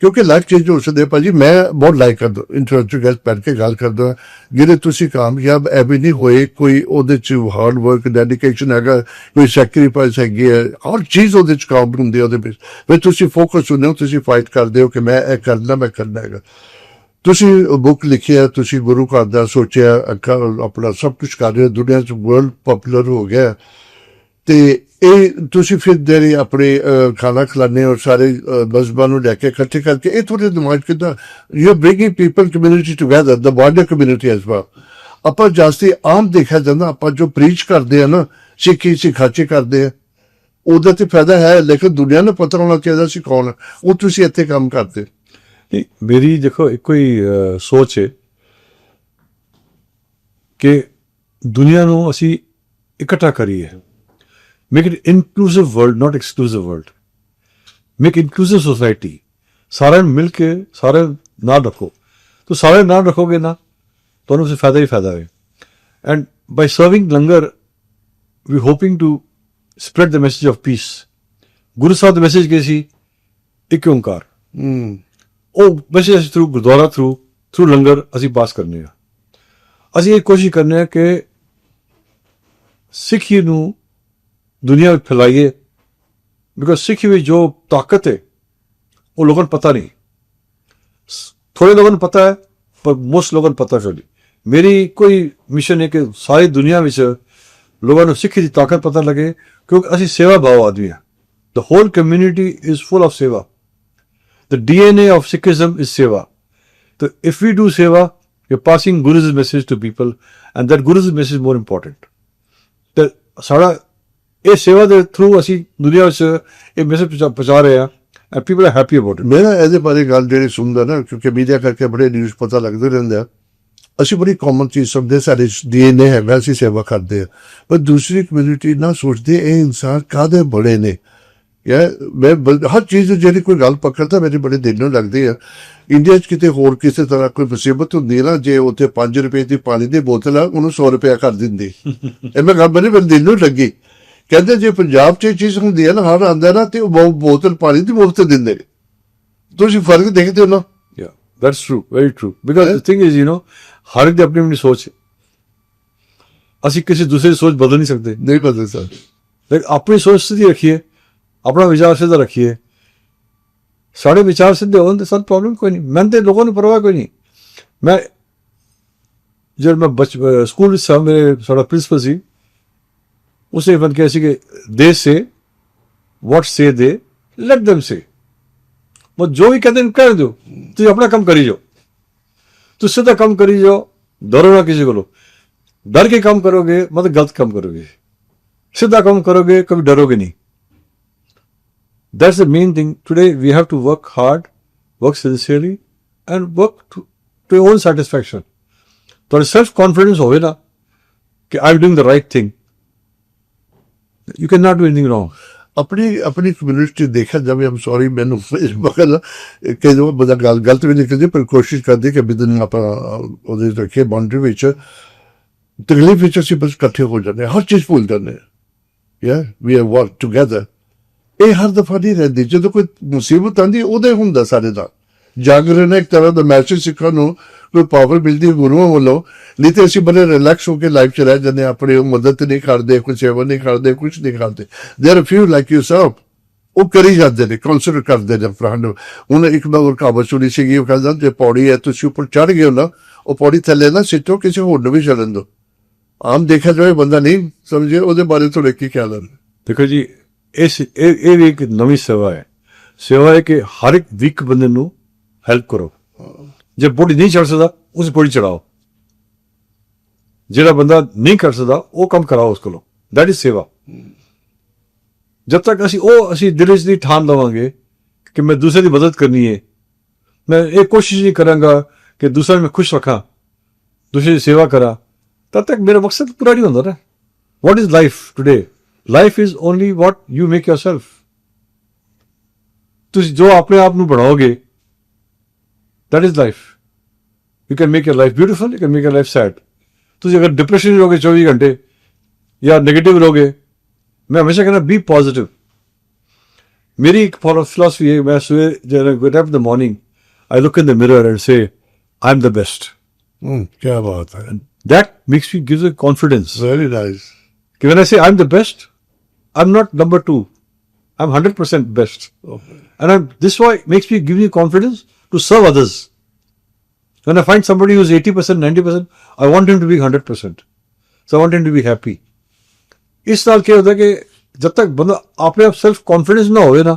ਕਿਉਂਕਿ ਲਾਈਫ ਚੇਂਜ ਹੋ ਸਕਦੇ ਭਾਜੀ, ਮੈਂ ਬਹੁਤ ਲਾਈਕ ਕਰਦਾ ਇੰਟਰੈਕਟਿਵ ਗੈਸਟ ਬੈਠ ਕੇ ਗੱਲ ਕਰਦਾ ਜਿਹੜੇ ਤੁਸੀਂ ਕਾਮਯਾਬ ਐਵੇਂ ਨਹੀਂ ਹੋਏ, ਕੋਈ ਉਹਦੇ ਚ ਹਾਰਡ ਵਰਕ ਡੈਡੀਕੇਸ਼ਨ ਹੈਗਾ, ਕੋਈ ਸੈਕਰੀਫਾਈਸ ਹੈਗੀ ਹੈ, ਹਰ ਚੀਜ਼ ਉਹਦੇ ਚ ਕੰਮ ਹੁੰਦੀ ਹੈ, ਉਹਦੇ ਵਿੱਚ। ਫਿਰ ਤੁਸੀਂ ਫੋਕਸ ਹੁੰਦੇ ਹੋ, ਤੁਸੀਂ ਫਾਈਟ ਕਰਦੇ ਹੋ ਕਿ ਮੈਂ ਇਹ ਕਰਨਾ, ਮੈਂ ਕਰਨਾ ਹੈਗਾ। ਤੁਸੀਂ ਬੁੱਕ ਲਿਖਿਆ ਤੁਸੀਂ ਗੁਰੂ ਘਰ ਦਾ ਸੋਚਿਆ ਅੱਗਾ ਆਪਣਾ ਸਭ ਕੁਝ ਕਰ ਰਹੇ ਹੋ, ਦੁਨੀਆ 'ਚ ਵਰਲਡ ਪਪੂਲਰ ਹੋ ਗਿਆ ਤੇ ਇਹ ਤੁਸੀਂ ਫਿਰ ਜਿਹੜੇ ਆਪਣੇ ਖਾਣਾ ਖਿਲਾਣੇ ਔਰ ਸਾਰੇ ਮਜ਼ਬਾਂ ਨੂੰ ਲੈ ਕੇ ਇਕੱਠੇ ਕਰਕੇ ਇਹ ਤੁਹਾਡੇ ਦਿਮਾਗ 'ਚ ਕਿੱਦਾਂ you are bringing people community together the border community as well ਆਪਾਂ ਜਾਸਤੀ ਆਮ ਦੇਖਿਆ ਜਾਂਦਾ ਆਪਾਂ ਜੋ ਪ੍ਰੀਚ ਕਰਦੇ ਆ ਨਾ ਸਿੱਖੀ ਸਿਖਾਚੇ ਕਰਦੇ ਆ ਉਹਦਾ ਤੇ ਫਾਇਦਾ ਹੈ ਲੇਕਿਨ ਦੁਨੀਆ ਨੂੰ ਪਤਾ ਹੋਣਾ ਚਾਹੀਦਾ ਸੀ ਕੌਣ ਉਹ ਤੁਸੀਂ ਇੱਥੇ ਕੰਮ ਕਰਦੇ। ਨਹੀਂ, ਮੇਰੀ ਦੇਖੋ, ਇੱਕੋ ਹੀ ਸੋਚ ਹੈ ਕਿ ਦੁਨੀਆ ਨੂੰ ਅਸੀਂ ਇਕੱਠਾ ਕਰੀਏ। Make it inclusive world not exclusive world make inclusive society ਸਾਰਿਆਂ ਨੂੰ ਮਿਲ ਕੇ ਸਾਰੇ ਨਾਲ ਰੱਖੋ। ਤੋ ਸਾਰੇ ਨਾਲ ਰੱਖੋਗੇ ਨਾ, ਤੁਹਾਨੂੰ ਉਸ ਫਾਇਦਾ ਹੀ ਫਾਇਦਾ ਹੈ। And by serving langar we hoping to spread the message of peace Guru Sahib the message ਕੀ ਸੀ? ਇੱਕ ਓੰਕਾਰ। ਹੂੰ। ਉਹ message through gurdwara through through langar ਅਸੀਂ ਪਾਸ ਕਰਨੇ ਆ। ਅਸੀਂ ਇਹ ਕੋਸ਼ਿਸ਼ ਕਰਨੇ ਆ ਕਿ ਸਿੱਖੀ ਨੂੰ ਦੁਨੀਆ ਵਿੱਚ ਫੈਲਾਈਏ ਬਿਕੋਜ਼ ਸਿੱਖੀ ਵਿੱਚ ਜੋ ਤਾਕਤ ਹੈ, ਉਹ ਲੋਕਾਂ ਨੂੰ ਪਤਾ ਨਹੀਂ। ਸ- ਥੋੜੇ ਲੋਕਾਂ ਨੂੰ ਪਤਾ ਹੈ, ਪਰ ਮੋਸਟ ਲੋਕਾਂ ਨੂੰ ਪਤਾ ਫਿਰ ਨਹੀਂ। ਮੇਰੀ ਕੋਈ ਮਿਸ਼ਨ ਹੈ ਕਿ ਸਾਰੀ ਦੁਨੀਆ ਵਿੱਚ ਲੋਕਾਂ ਨੂੰ ਸਿੱਖੀ ਦੀ ਤਾਕਤ ਪਤਾ ਲੱਗੇ, ਕਿਉਂਕਿ ਅਸੀਂ ਸੇਵਾ ਭਾਵ ਆਦਮੀ ਹਾਂ। The whole community is full of seva. The DNA of Sikhism is seva. So if we do seva, we're passing Guru's message to people, and that Guru's message is more important. ਤੇ ਸਾਡਾ ਇਹ ਸੇਵਾ ਦੇ through ਅਸੀਂ ਦੁਨੀਆ ਵਿੱਚ ਇਹ message ਪਹੁੰਚਾ ਰਹੇ ਆ and people are happy about it ਨਾ ਇਹਦੇ ਬਾਰੇ ਗੱਲ ਜਿਹੜੀ ਸੁਣਦਾ ਨਾ ਕਿਉਂਕਿ ਮੀਡੀਆ ਕਰਕੇ ਬੜੇ ਨਿਊਜ਼ ਪਤਾ ਲੱਗਦੇ ਰਹਿੰਦੇ ਆ ਅਸੀਂ ਬੜੀ ਕਾਮਨ ਚੀਜ਼ ਸਮਝਦੇ ਸਾਡੇ ਡੀਐਨਏ ਹੈ ਵੈਸੀ ਸੇਵਾ ਕਰਦੇ ਆ ਪਰ ਦੂਸਰੀ ਕਮਿਊਨਿਟੀ ਨਾ ਸੋਚਦੇ ਇਹ ਇਨਸਾਨ ਕਾਦੇ ਬੜੇ ਨੇ ਯਾ ਮੈਂ ਹਰ ਚੀਜ਼ ਨੂੰ ਜਿਹੜੀ ਕੋਈ ਗੱਲ ਪਕੜਦਾ ਮੇਰੇ ਬੜੇ ਦਿਲ ਨੂੰ ਲੱਗਦੀ ਆ। ਇੰਡੀਆ 'ਚ ਕਿਤੇ ਹੋਰ ਕਿਸੇ ਤਰ੍ਹਾਂ ਕੋਈ ਮੁਸੀਬਤ ਹੁੰਦੀ ਹੈ ਨਾ ਜੇ ਉੱਥੇ 5 ਰੁਪਏ ਦੀ ਪਾਣੀ ਦੀ ਬੋਤਲ ਆ ਉਹਨੂੰ 100 ਰੁਪਏ ਕਰ ਦਿੰਦੀ। ਇਹ ਮੈਂ ਗੱਲ ਮੇਰੇ ਦਿਲ ਨੂੰ ਲੱਗੀ। ਕਹਿੰਦੇ ਜੇ ਪੰਜਾਬ 'ਚ ਇਹ ਚੀਜ਼ ਹੁੰਦੀ ਹੈ ਨਾ ਹਰ ਆਂਦਾ ਨਾ ਤੇ ਉਹ ਬੋ- ਬੋਤਲ ਪਾਣੀ ਦੀ ਮੁਫਤ ਦਿੰਦੇ। ਨੇ ਤੁਸੀਂ ਫ਼ਰਕ ਦੇਖਦੇ ਹੋ ਨਾ। Yeah, that's true, very true. Because the thing is, you know, ਹਰ ਇੱਕ ਦੀ ਆਪਣੀ ਆਪਣੀ ਸੋਚ ਅਸੀਂ ਕਿਸੇ ਦੂਸਰੇ ਦੀ ਸੋਚ ਬਦਲ ਨਹੀਂ ਸਕਦੇ। ਨਹੀਂ ਪਤਾ ਸਰ ਲੇਕਿਨ ਆਪਣੀ ਸੋਚ ਸਿੱਧੀ ਰੱਖੀਏ। ਆਪਣਾ ਵਿਚਾਰ ਸਿੱਧਾ ਰੱਖੀਏ। ਸਾਡੇ ਵਿਚਾਰ ਸਿੱਧੇ ਹੋਣ ਤੇ ਸਾਨੂੰ ਪ੍ਰੋਬਲਮ ਕੋਈ ਨਹੀਂ। ਮੈਂ ਤੇ ਲੋਕਾਂ ਨੂੰ ਪਰਵਾਹ ਕੋਈ ਨਹੀਂ। ਮੈਂ ਜਦ ਮੈਂ ਬਚ ਸਕੂਲ ਵਿੱਚ ਸਾਂ, ਮੇਰੇ ਸਾਡਾ ਪ੍ਰਿੰਸੀਪਲ ਸੀ, ਉਸੇ ਬੰਦ ਕਿਹਾ ਸੀ ਕਿ ਦੇ ਸੇ ਵਾਟ ਸੇ ਦੇ ਲੈਟ them ਸੇ ਉਹ ਜੋ ਵੀ ਕਹਿੰਦੇ ਨੇ ਕਹਿ ਦਿਓ। ਤੁਸੀਂ ਆਪਣਾ ਕੰਮ ਕਰੀ ਜਾਓ। ਤੁਸੀਂ ਸਿੱਧਾ ਕੰਮ ਕਰੀ ਜਾਓ, ਡਰੋ ਨਾ ਕਿਸੇ ਕੋਲੋਂ। ਡਰ ਕੇ ਕੰਮ ਕਰੋਗੇ, ਮਤਲਬ ਗਲਤ ਕੰਮ ਕਰੋਗੇ। ਸਿੱਧਾ ਕੰਮ ਕਰੋਗੇ ਕभी ਡਰੋਗੇ ਨਹੀਂ। That's the main thing. Today we have to work hard work sincerely and work to, to your own satisfaction. ਤੁਹਾਡਾ ਸੈਲਫ ਕੌਨਫੀਡੈਂਸ ਹੋਵੇ ਨਾ ਕਿ I am doing the right thing you can not do anything wrong ਆਪਣੀ ਆਪਣੀ community ਦੇਖਿਆ ਜਾਵੇ ਆਮ sorry ਮੈਨੂੰ ਮਗਰ ਕਿ ਜੋ ਬੰਦਾ ਗੱਲ ਗਲਤ ਵੀ ਨਿਕਲਦੀ ਪਰ ਕੋਸ਼ਿਸ਼ ਕਰਦੇ ਕਿ ਬਿਦਨ ਆਪਾਂ ਉਹਦੇ ਰੱਖੇ ਬਾਉਂਡਰੀ ਵਿੱਚ ਤਕਲੀਫ ਵਿੱਚ ਅਸੀਂ ਬਸ ਇਕੱਠੇ ਹੋ ਜਾਂਦੇ ਹਾਂ, ਹਰ ਚੀਜ਼ ਭੁੱਲ ਜਾਂਦੇ ਯਾ ਵੀ ਆਰ ਵਰਕ ਟੁਗੇਦਰ ਇਹ ਹਰ ਦਫਾ ਨਹੀਂ ਰਹਿੰਦੀ ਜਦੋਂ ਕੋਈ ਮੁਸੀਬਤ ਆਂਦੀ ਉਹਦੇ ਹੁੰਦਾ ਸਾਡੇ ਨਾਲ ਜਾਗਰਣ ਇੱਕ ਤਰ੍ਹਾਂ ਦਾ ਮੈਸੇਜ ਸਿੱਖਣ ਨੂੰ ਕੋਈ ਪਾਵਰ ਮਿਲਦੀ ਹੈ ਗੁਰੂਆਂ ਵੱਲੋਂ ਨਹੀਂ ਤੇ ਅਸੀਂ ਬੜੇ ਰਿਲੈਕਸ ਹੋ ਕੇ ਲਾਈਫ ਚ ਰਹਿ ਜਾਂਦੇ ਹਾਂ, ਆਪਣੀ ਉਹ ਮਦਦ ਨਹੀਂ ਕਰਦੇ ਕੋਈ ਸੇਵਾ ਨਹੀਂ ਕਰਦੇ ਕੁਝ ਨਹੀਂ ਕਰਦੇ there are few like yourself ਉਹ ਕਰੀ ਜਾਂਦੇ ਨੇ ਕਨਸੀਡਰ ਕਰਦੇ ਨੇ ਫਰੈਂਡ ਹੁਣ ਇੱਕ ਮੈਂ ਹੋਰ ਕਹਾਵਤ ਸੁਣੀ ਸੀਗੀ ਉਹ ਕਹਿੰਦਾ ਜੇ ਪੌੜੀ ਹੈ ਤੁਸੀਂ ਉੱਪਰ ਚੜ ਗਏ ਹੋ ਨਾ ਉਹ ਪੌੜੀ ਥੱਲੇ ਨਾ ਸਿੱਟੋ ਕਿਸੇ ਹੋਰ ਨੂੰ ਵੀ ਚੜਨ ਦਿਓ ਆਮ ਦੇਖਿਆ ਜਾਵੇ ਬੰਦਾ ਨਹੀਂ ਸਮਝੇ ਉਹਦੇ ਬਾਰੇ ਤੁਹਾਡੇ ਕੀ ਖਿਆਲ ਹੈ ਦੇਖੋ ਜੀ ਇਸ, ਇਹ ਇਹ ਵੀ ਇੱਕ ਨਵੀਂ ਸੇਵਾ ਹੈ। ਸੇਵਾ ਹੈ ਕਿ ਹਰ ਇੱਕ ਵੀਕ ਬੰਦੇ ਨੂੰ ਹੈਲਪ ਕਰੋ। ਜੇ ਬੋਡੀ ਨਹੀਂ ਚੜ ਸਕਦਾ, ਉਸ ਬੋਡੀ ਚੜਾਓ। ਜਿਹੜਾ ਬੰਦਾ ਨਹੀਂ ਕਰ ਸਕਦਾ, ਉਹ ਕੰਮ ਕਰਾਓ ਉਸ ਕੋਲੋਂ। ਦੈਟ ਇਜ਼ ਸੇਵਾ। ਜਦ ਤੱਕ ਅਸੀਂ ਉਹ, ਅਸੀਂ ਦਿਲ ਵਿੱਚ ਦੀ ਠਾਣ ਲਵਾਂਗੇ ਕਿ ਮੈਂ ਦੂਸਰੇ ਦੀ ਮਦਦ ਕਰਨੀ ਹੈ। ਮੈਂ ਇਹ ਕੋਸ਼ਿਸ਼ ਨਹੀਂ ਕਰਾਂਗਾ ਕਿ ਦੂਸਰੇ ਨੂੰ ਮੈਂ ਖੁਸ਼ ਰੱਖਾਂ, ਦੂਸਰੇ ਦੀ ਸੇਵਾ ਕਰਾਂ। ਤਦ ਤੱਕ ਮੇਰਾ ਮਕਸਦ ਪੂਰਾ ਨਹੀਂ ਹੁੰਦਾ ਨਾ। What is life today? Life is only what you make yourself ਤੁਸੀਂ ਜੋ ਆਪਣੇ ਆਪ ਨੂੰ ਬਣਾਓਗੇ that is life you can make your life beautiful you can make your life sad ਤੁਸੀਂ ਅਗਰ ਡਿਪਰੈਸ਼ਨ ਰਹੋਗੇ 24 ਘੰਟੇ ਜਾਂ 네ਗੇਟਿਵ ਰਹੋਗੇ ਮੈਂ ਹਮੇਸ਼ਾ ਕਹਿੰਦਾ ਬੀ ਪੋਜ਼ਿਟਿਵ ਮੇਰੀ ਇੱਕ ਫਿਲਾਸਫੀ ਹੈ ਮੈਂ ਸਵੇਰ ਜਦੋਂ get up in the morning I look in the mirror and say I'm the best ਹੂੰ ਕੀ ਬਾਤ ਹੈ that makes me gives a confidence nice Okay, when I say I'm the best, I'm not number two. I'm 100% best. And I'm, this why makes me give me confidence to serve others. When I find somebody who's 80%, 90%, I want him to be 100%. So I want him to be happy. ਇਸ ਨਾਲ ਕੀ ਹੁੰਦਾ ਕਿ ਜਦ ਤੱਕ ਬੰਦਾ ਆਪਣੇ ਆਪ self confidence ਨਾ ਹੋਵੇ ਨਾ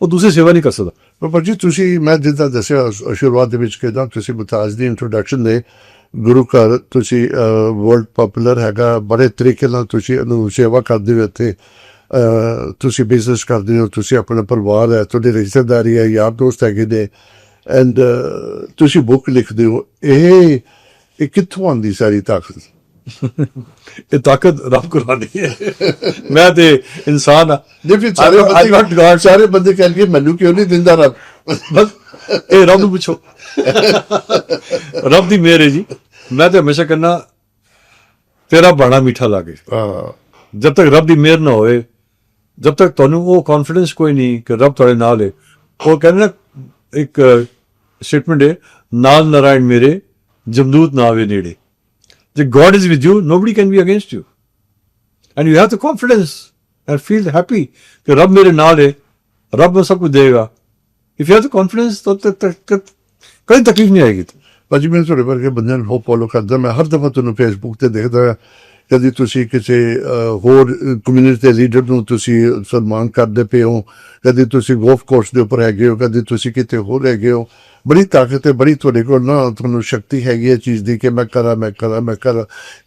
ਉਹ ਦੂਸਰੀ ਸੇਵਾ ਨਹੀਂ ਕਰ ਸਕਦਾ ਪਰ ਭਾਜੀ ਤੁਸੀਂ ਮੈਂ ਜਿੱਦਾਂ ਦੱਸਿਆ ਸ਼- ਸ਼ੁਰੂਆਤ ਦੇ ਵਿੱਚ ਕਿਦਾਂ ਤੁਸੀਂ ਮੁਤਾਜ਼ ਦੀ ਇੰਟਰੋਡਕਸ਼ਨ ਦੇ ਗੁਰੂ ਘਰ ਤੁਸੀਂ ਵਰਲਡ ਪਪੂਲਰ ਹੈਗਾ ਬੜੇ ਤਰੀਕੇ ਨਾਲ ਤੁਸੀਂ ਇਹਨੂੰ ਸੇਵਾ ਕਰਦੇ ਹੋ ਇੱਥੇ ਅਹ, ਤੁਸੀਂ ਬਿਜ਼ਨਸ ਕਰਦੇ ਹੋ ਤੁਸੀਂ ਆਪਣਾ ਪਰਿਵਾਰ ਹੈ ਤੁਹਾਡੀ ਰਿਸ਼ਤੇਦਾਰੀ ਹੈ ਯਾਰ ਦੋਸਤ ਹੈਗੇ ਨੇ ਐਂਡ ਤੁਸੀਂ ਬੁੱਕ ਲਿਖਦੇ ਹੋ ਇਹ ਇਹ ਕਿੱਥੋਂ ਆਉਂਦੀ ਸਾਰੀ ਤਾਕਤ? ਇਹ ਤਾਕਤ ਰੱਬ ਕੁਰਾਨੀ ਹੈ। ਮੈਂ ਤੇ ਇਨਸਾਨ ਆ ਜੇ ਫਿਰ ਸਾਰੇ ਬੰਦੇ ਸਾਰੇ ਬੰਦੇ ਕਹਿਣਗੇ ਮੈਨੂੰ ਕਿਉਂ ਨਹੀਂ ਦਿੰਦਾ ਰੱਬ? ਬਸ ਇਹ ਰੱਬ ਨੂੰ ਪੁੱਛੋ। ਰੱਬ ਦੀ ਮਿਹਰ ਹੈ ਜੀ। ਮੈਂ ਤੇ ਹਮੇਸ਼ਾ ਕਹਿੰਦਾ ਤੇਰਾ ਬਾਣਾ ਮਿੱਠਾ ਲਾਗੇ। ਹਾਂ। ਜਦ ਤੱਕ ਰੱਬ ਦੀ ਮਿਹਰ ਨਾ ਹੋਏ ਜਦ ਤੱਕ ਤੁਹਾਨੂੰ ਉਹ ਕੌਨਫੀਡੈਂਸ ਕੋਈ ਨਹੀਂ ਕਿ ਰੱਬ ਤੁਹਾਡੇ ਨਾਲ ਹੈ ਉਹ ਕਹਿੰਦੇ ਨਾ ਇੱਕ ਸਟੇਟਮੈਂਟ ਹੈ ਨਾਲ ਨਾਰਾਇਣ ਮੇਰੇ ਜਮਦੂਤ ਨਾ ਆਵੇ ਨੇੜੇ ਜੇ God is with you nobody can be against you and you have the confidence and feel happy ਕਿ ਰੱਬ ਮੇਰੇ ਨਾਲ ਹੈ ਰੱਬ ਮੈਨੂੰ ਸਭ ਕੁਝ ਦੇਗਾ if you have the confidence ਤਾਂ ਤਾਂ- ਤਕਲੀਫ ਨਹੀਂ ਆਏਗੀ ਭਾਜੀ ਮੈਂ ਤੁਹਾਡੇ ਵਰਗੇ ਬੰਦਿਆਂ ਨੂੰ ਫੋਲੋ ਕਰਦਾ ਮੈਂ ਹਰ ਦਫਾ ਤੁਹਾਨੂੰ ਫੇਸਬੁੱਕ ਤੇ ਦੇਖਦਾ ਕਦੀ ਤੁਸੀਂ ਕਿਸੇ ਹੋਰ ਕਮਿਊਨਿਟੀ ਦੇ ਲੀਡਰ ਨੂੰ ਤੁਸੀਂ ਸਨਮਾਨ ਕਰਦੇ ਪਏ ਹੋ ਕਦੀ ਤੁਸੀਂ ਗੋਲਫ ਕੋਰਸ ਦੇ ਉੱਪਰ ਹੈਗੇ ਹੋ ਕਦੀ ਤੁਸੀਂ ਕਿਤੇ ਹੋਰ ਹੈਗੇ ਹੋ ਬੜੀ ਤਾਕਤ ਹੈ ਬੜੀ ਤੁਹਾਡੇ ਕੋਲ ਨਾ ਤੁਹਾਨੂੰ ਸ਼ਕਤੀ ਹੈਗੀ ਹੈ ਚੀਜ਼ ਦੀ ਕਿ ਮੈਂ ਕਰਾਂ ਮੈਂ ਕਰਾਂ ਮੈਂ ਕਰਾਂ।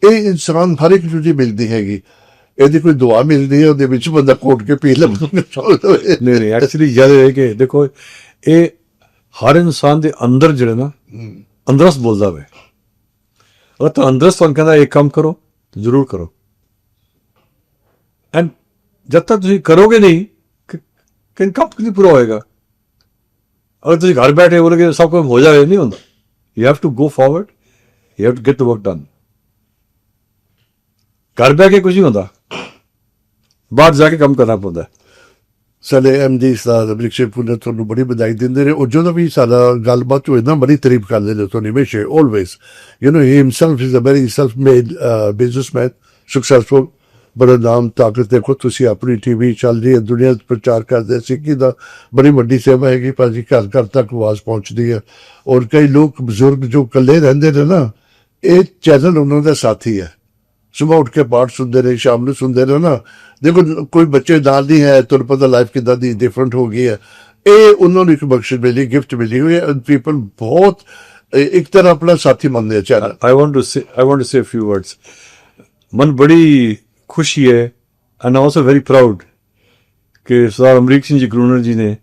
ਇਹ ਇਨਸਾਨ ਹਰ ਇੱਕ ਨੂੰ ਜੀ ਮਿਲਦੀ ਹੈਗੀ। ਇਹਦੀ ਕੋਈ ਦੁਆ ਮਿਲਦੀ ਹੈ ਉਹਦੇ ਵਿੱਚ ਬੰਦਾ ਕੋਟ ਕੇ ਪੀ ਲਵੇ ਨਹੀਂ ਨਹੀਂ ਐਕਚੁਅਲੀ ਯਾਦ ਹੈ ਕਿ ਦੇਖੋ ਇਹ ਹਰ ਇਨਸਾਨ ਦੇ ਅੰਦਰ ਜਿਹੜੇ ਨਾ ਅੰਦਰਸ ਬੋਲਦਾ ਵੇ। ਉਹ ਤਾਂ ਅੰਦਰਸ ਤੁਹਾਨੂੰ ਕਹਿੰਦਾ ਇਹ ਕੰਮ ਕਰੋ ਤਾਂ ਜ਼ਰੂਰ ਕਰੋ। ਐਂਡ ਜਦ ਤੱਕ ਤੁਸੀਂ ਕਰੋਗੇ ਨਹੀਂ, ਕਿ ਕਿ ਕੰਮ ਪੂਰਾ ਹੋਏਗਾ? ਅਗਰ ਤੁਸੀਂ ਘਰ ਬੈਠੇ ਬੋਲੋਗੇ, ਸਭ ਕੁਝ ਹੋ ਜਾਵੇ, ਨਹੀਂ ਹੁੰਦਾ। You have to go forward you have to get the work done ਘਰ ਬੈਠ ਕੇ ਕੁਝ ਨਹੀਂ ਹੁੰਦਾ। ਬਾਹਰ ਜਾ ਕੇ ਕੰਮ ਕਰਨਾ ਪੈਂਦਾ। ਸਾਡੇ ਐਮਡੀ ਸਾਹਿਬ ਅਭਿਸ਼ੇਕ ਪੁੰਨਰ ਤੁਹਾਨੂੰ ਬੜੀ ਵਧਾਈ ਦਿੰਦੇ ਨੇ। ਉਹ ਜਦੋਂ ਵੀ ਸਾਡਾ ਗੱਲਬਾਤ ਹੋਏ ਨਾ, ਬੜੀ ਤਾਰੀਫ ਕਰਦੇ ਨੇ ਤੁਹਾਨੂੰ ਹਮੇਸ਼ਾ always you know he himself is a very self made businessman successful ਬੜਾ ਨਾਮ, ਤਾਕਤ ਦੇਖੋ ਤੁਸੀਂ ਆਪਣੀ ਟੀਵੀ ਚੱਲ ਰਹੀ ਹੈ, ਦੁਨੀਆ 'ਚ ਪ੍ਰਚਾਰ ਕਰਦੇ ਸਿੱਖੀ ਦਾ ਬੜੀ ਵੱਡੀ ਸੇਵਾ ਹੈਗੀ, ਭਾਜੀ ਘਰ ਘਰ ਤੱਕ ਆਵਾਜ਼ ਪਹੁੰਚਦੀ ਹੈ। ਔਰ ਕਈ ਲੋਕ ਬਜ਼ੁਰਗ ਜੋ ਇਕੱਲੇ ਰਹਿੰਦੇ ਨੇ ਨਾ, ਇਹ ਚੈਨਲ ਉਹਨਾਂ ਦਾ ਸਾਥੀ ਹੈ। ਸੁਬਹ ਉੱਠ ਕੇ ਪਾਠ ਸੁਣਦੇ ਰਹੇ ਸ਼ਾਮ ਨੂੰ ਸੁਣਦੇ ਰਹੇ ਨਾ। ਦੇਖੋ ਕੋਈ ਬੱਚੇ ਨਾਲ ਨਹੀਂ ਹੈ ਤੁਹਾਨੂੰ ਪਤਾ ਲਾਈਫ ਕਿਦਾਂ ਦੀ ਡਿਫਰੈਂਟ ਹੋ ਗਈ ਹੈ। ਇਹ ਉਹਨਾਂ ਨੂੰ ਇੱਕ ਬਖਸ਼ਿਸ਼ ਮਿਲੀ ਗਿਫਟ ਮਿਲੀ ਹੋਈ ਹੈ। ਪੀਪਲ ਬਹੁਤ ਇੱਕ ਤਰ੍ਹਾਂ ਆਪਣਾ ਸਾਥੀ ਮੰਨਦੇ ਆ channel. I want to say I want to say a few words. ਮਨ ਬੜੀ ਖੁਸ਼ੀ ਹੈ ਐਂਡ ਆਲਸੋ ਵੈਰੀ ਪ੍ਰਾਊਡ ਕਿ ਸਰਦਾਰ ਅਮਰੀਕ ਸਿੰਘ ਜੀ ਗਰੂਨਰ ਜੀ ਨੇ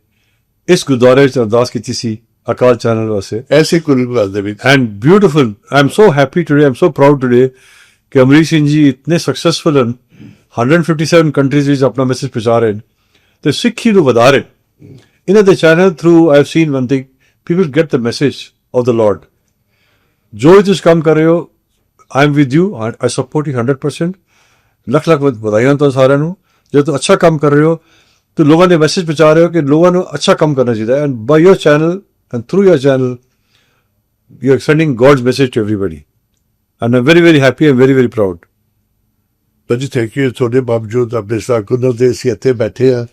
ਇਸ ਗੁਰਦੁਆਰੇ ਵਿੱਚ ਅਰਦਾਸ ਕੀਤੀ ਸੀ ਅਕਾਲ ਚੈਨਲ ਵਾਸਤੇ। ਐਸੇ ਕੁਲਗਾਲ ਦੇ ਵਿੱਚ। And beautiful I am so happy today I am so proud today ਕਿ ਅਮਰੀਕ ਸਿੰਘ ਜੀ ਇਤਨੇ ਸਕਸੈਸਫੁਲ ਹਨ 157 ਕੰਟਰੀਜ਼ ਵਿੱਚ ਆਪਣਾ ਮੈਸੇਜ ਪਹੁੰਚਾ ਰਹੇ ਨੇ ਤੇ ਸਿੱਖੀ ਨੂੰ ਵਧਾ ਰਹੇ ਨੇ। ਇਹਨਾਂ ਦੇ channel through I have seen one thing people get the message of the lord ਜੋ ਵੀ ਤੁਸੀਂ ਕੰਮ ਕਰ ਰਹੇ ਹੋ I am with you I support you 100% lakh lakh ਵਧ- ਵਧਾਈਆਂ ਤੁਹਾਨੂੰ ਸਾਰਿਆਂ ਨੂੰ ਜੇ ਤੁਸੀਂ ਅੱਛਾ ਕੰਮ ਕਰ ਰਹੇ ਹੋ, ਤੇ ਲੋਕਾਂ ਦੇ ਮੈਸੇਜ ਪਹੁੰਚਾ ਰਹੇ ਹੋ ਕਿ ਲੋਕਾਂ ਨੂੰ ਅੱਛਾ ਕੰਮ ਕਰਨਾ ਚਾਹੀਦਾ and by your channel and through your channel you are sending God's message to everybody. And I'm very, very happy and very, very proud. ਭਾਜੀ ਥੈਂਕ ਯੂ ਤੁਹਾਡੇ ਬਾਵਜੂਦ ਆਪਣੇ ਸਾਹ ਦੇ ਅਸੀਂ ਇੱਥੇ ਬੈਠੇ ਆ।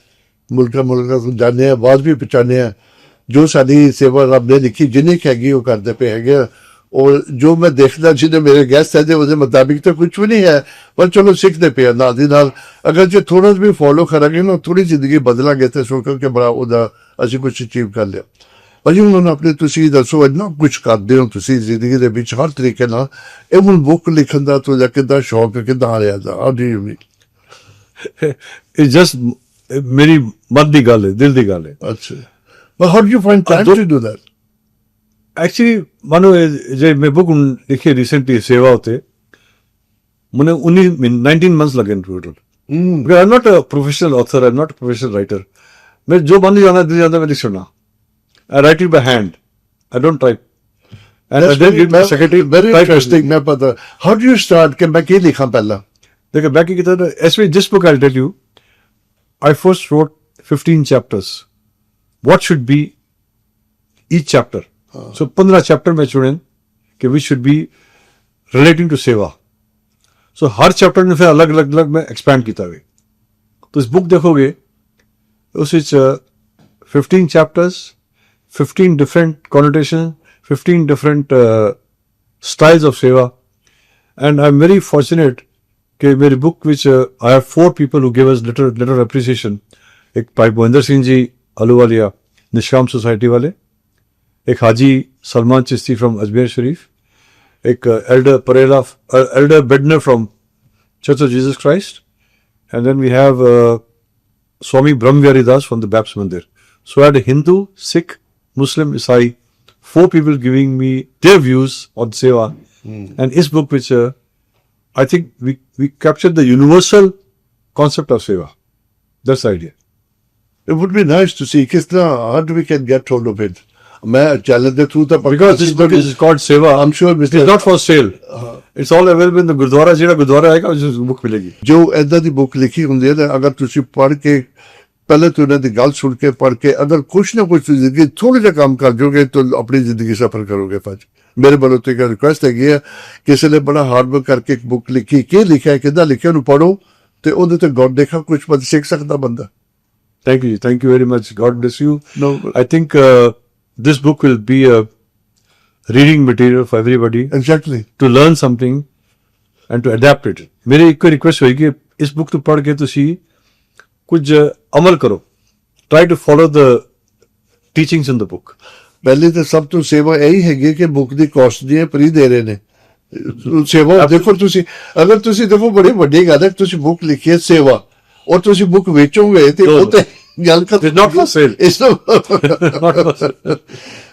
ਮੁਲਕਾਂ ਮੁਲਕਾਂ ਤੋਂ ਜਾਣੇ ਆ ਆਵਾਜ਼ ਵੀ ਪਹੁੰਚਾਉਂਦੇ ਆ। ਜੋ ਸਾਡੀ ਸੇਵਾ ਰੱਬ ਨੇ ਲਿਖੀ ਜਿੰਨੀ ਕੁ ਹੈਗੀ ਉਹ ਕਰਦੇ ਪਏ ਹੈਗੇ ਆ। ਔਰ ਜੋ ਮੈਂ ਦੇਖਦਾ ਜਿਹਦੇ ਮੇਰੇ ਗੈਸਟ ਹੈ ਉਹਦੇ ਮੁਤਾਬਿਕ ਤਾਂ ਕੁਝ ਵੀ ਨਹੀਂ ਹੈ। ਪਰ ਚਲੋ ਸਿੱਖਦੇ ਪਏ ਆ ਨਾਲ ਦੀ ਨਾਲ। ਅਗਰ ਜੇ ਥੋੜਾ ਜਿਹਾ ਵੀ ਫੋਲੋ ਕਰਾਂਗੇ ਨਾ ਥੋੜੀ ਜ਼ਿੰਦਗੀ ਬਦਲਾਂਗੇ ਤੇ ਸੋਚੋ ਕਿ ਬੜਾ ਉਹਦਾ ਅਸੀਂ ਕੁਝ ਅਚੀਵ ਕਰ ਲਿਆ। ਭਾਜੀ ਹੁਣ ਆਪਣੇ ਤੁਸੀਂ ਦੱਸੋ ਇੰਨਾ ਕੁਝ ਕਰਦੇ ਹੋ ਤੁਸੀਂ ਜ਼ਿੰਦਗੀ ਦੇ ਵਿੱਚ ਹਰ ਤਰੀਕੇ ਨਾਲ ਇਹ ਹੁਣ ਬੁੱਕ ਲਿਖਣ ਦਾ ਤੁਹਾਡਾ ਕਿੱਦਾਂ ਸ਼ੌਕ ਕਿੱਦਾਂ ਆ ਰਿਹਾ ਦਾ how do you mean It's just ਮੇਰੀ ਮਨ ਦੀ ਗੱਲ ਹੈ ਦਿਲ ਦੀ ਗੱਲ ਹੈ ਅੱਛਾ but how do you find time ਦੋ- to do that? ਐਕਚੁਅਲੀ ਮਨੋ ਇਹ ਜੇ ਮੈਂ ਬੁੱਕ ਲਿਖੀ ਰੀਸੈਂਟਲੀ ਸੇਵਾ ਉਤੇ ਮੈਨੂੰ 19 ਮਹੀਨੇ- 19 ਮੰਥਸ ਲੱਗੇ in total. Because I am not a professional author I am not a professional writer ਮੈਂ ਜੋ ਬੰਦ ਜਾਣਾ ਦਿਲ ਜਾਂਦਾ ਮੈਂ ਲਿਖ I write it by hand. I don't type. And That's I then give my secretary. Very interesting. मैं पता. How do you start? Can I क्या लिखा पहला? देखो back in the हूँ. Actually, this book I'll tell you. I first wrote 15 chapters. What should be each chapter? Ah. So 15 chapter I चुनें that which should be relating to seva. so, her chapter, I have expanded. So, this book, you किया हुए तो इस 15 different connotation 15 different uh, styles of seva. And I'm very fortunate कि मेरी book which uh, I have four people who give us letter letter of appreciation. एक भाई मोहिंदर सिंह जी अलूवालिया निष्काम society वाले एक हाजी सलमान चिश्ती फ्रॉम अजमेर शरीफ एक elder Parella elder Bednar from Church of Jesus Christ and then we have uh, Swami Brahmvyari Das from the Baps Mandir. So I had a Hindu, Sikh, Muslim, Isai, four people giving me their views on Seva. And his book, which uh, I think we, we captured the universal concept of Seva. That's the idea. It would be nice to see ਕਿਸ ਤਰ੍ਹਾਂ how do we can get hold of it ਮੈਂ channel ਦੇ through ਤਾਂ Because this book is called Seva. I'm sure It Mr. is not for sale. It's all available in the Gurdwara. ਜਿਹੜਾ ਗੁਰਦੁਆਰਾ ਆਏਗਾ ਉਸ book ਮਿਲੇਗੀ ਜੋ ਐਦਾਂ ਦੀ book ਲਿਖੀ ਹੁੰਦੀ ਹੈ ਨਾ ਅਗਰ ਤੁਸੀਂ ਪੜ੍ਹ ਕੇ ਪਹਿਲੇ ਤੋਂ ਉਹਨਾਂ ਦੀ ਗੱਲ ਸੁਣ ਕੇ ਪੜ੍ਹ ਕੇ ਅਗਰ ਕੁਛ ਨਾ ਕੁਛ ਜ਼ਿੰਦਗੀ ਥੋੜਾ ਜਿਹਾ ਕੰਮ ਕਰ ਜੋਗੇ ਤਾਂ ਆਪਣੀ ਜ਼ਿੰਦਗੀ ਸਫਰ ਕਰੋਗੇ ਭਾਜੀ ਮੇਰੇ ਵੱਲੋਂ ਤੇ ਇੱਕ ਰਿਕੁਐਸਟ ਹੈਗੀ ਹੈ ਕਿਸੇ ਨੇ ਬੜਾ ਹਾਰਡ ਵਰਕ ਕਰਕੇ ਇੱਕ ਬੁੱਕ ਲਿਖੀ ਕੀ ਲਿਖਿਆ ਕਿੱਦਾਂ ਲਿਖਿਆ ਉਹਨੂੰ ਪੜੋ ਤੇ ਉਹਦੇ ਤੇ ਗੌਰ ਦੇਖਾ ਕੁਛ ਪਤਾ ਸਿੱਖ ਸਕਦਾ ਬੰਦਾ you. Thank you very much. God bless you. No. I think uh, this book will be a reading material for everybody. Exactly to learn something and to adapt it. ਮੇਰੀ ਇੱਕ ਰਿਕੁਐਸਟ ਹੋਏਗੀ ਇਸ ਬੁੱਕ ਤੋਂ ਪੜ੍ਹ ਕੇ ਤੁਸੀਂ ਕੁਝ ਅਮਲ ਕਰੋ। Try to follow the teachings in the book ਪਹਿਲੇ ਤਾਂ ਸਭ ਤੋਂ ਸੇਵਾ ਇਹੀ ਹੈਗੀ ਕਿ ਬੁੱਕ ਦੀ ਕਾਸਟ ਦੀ ਫ੍ਰੀ ਦੇ ਰਹੇ ਨੇ। ਸੇਵਾ ਦੇਖੋ ਤੁਸੀਂ ਅਗਰ ਤੁਸੀਂ ਦੇਖੋ ਬੜੀ ਵੱਡੀ ਗੱਲ ਹੈ ਤੁਸੀਂ ਬੁੱਕ ਲਿਖੀ ਹੈ ਸੇਵਾ ਔਰ ਤੁਸੀਂ ਬੁੱਕ ਵੇਚੋਗੇ ਤੇ ਉਹ ਤੇ ਗੱਲ ਕਰ It's not for sale. ਇਸ ਨੂੰ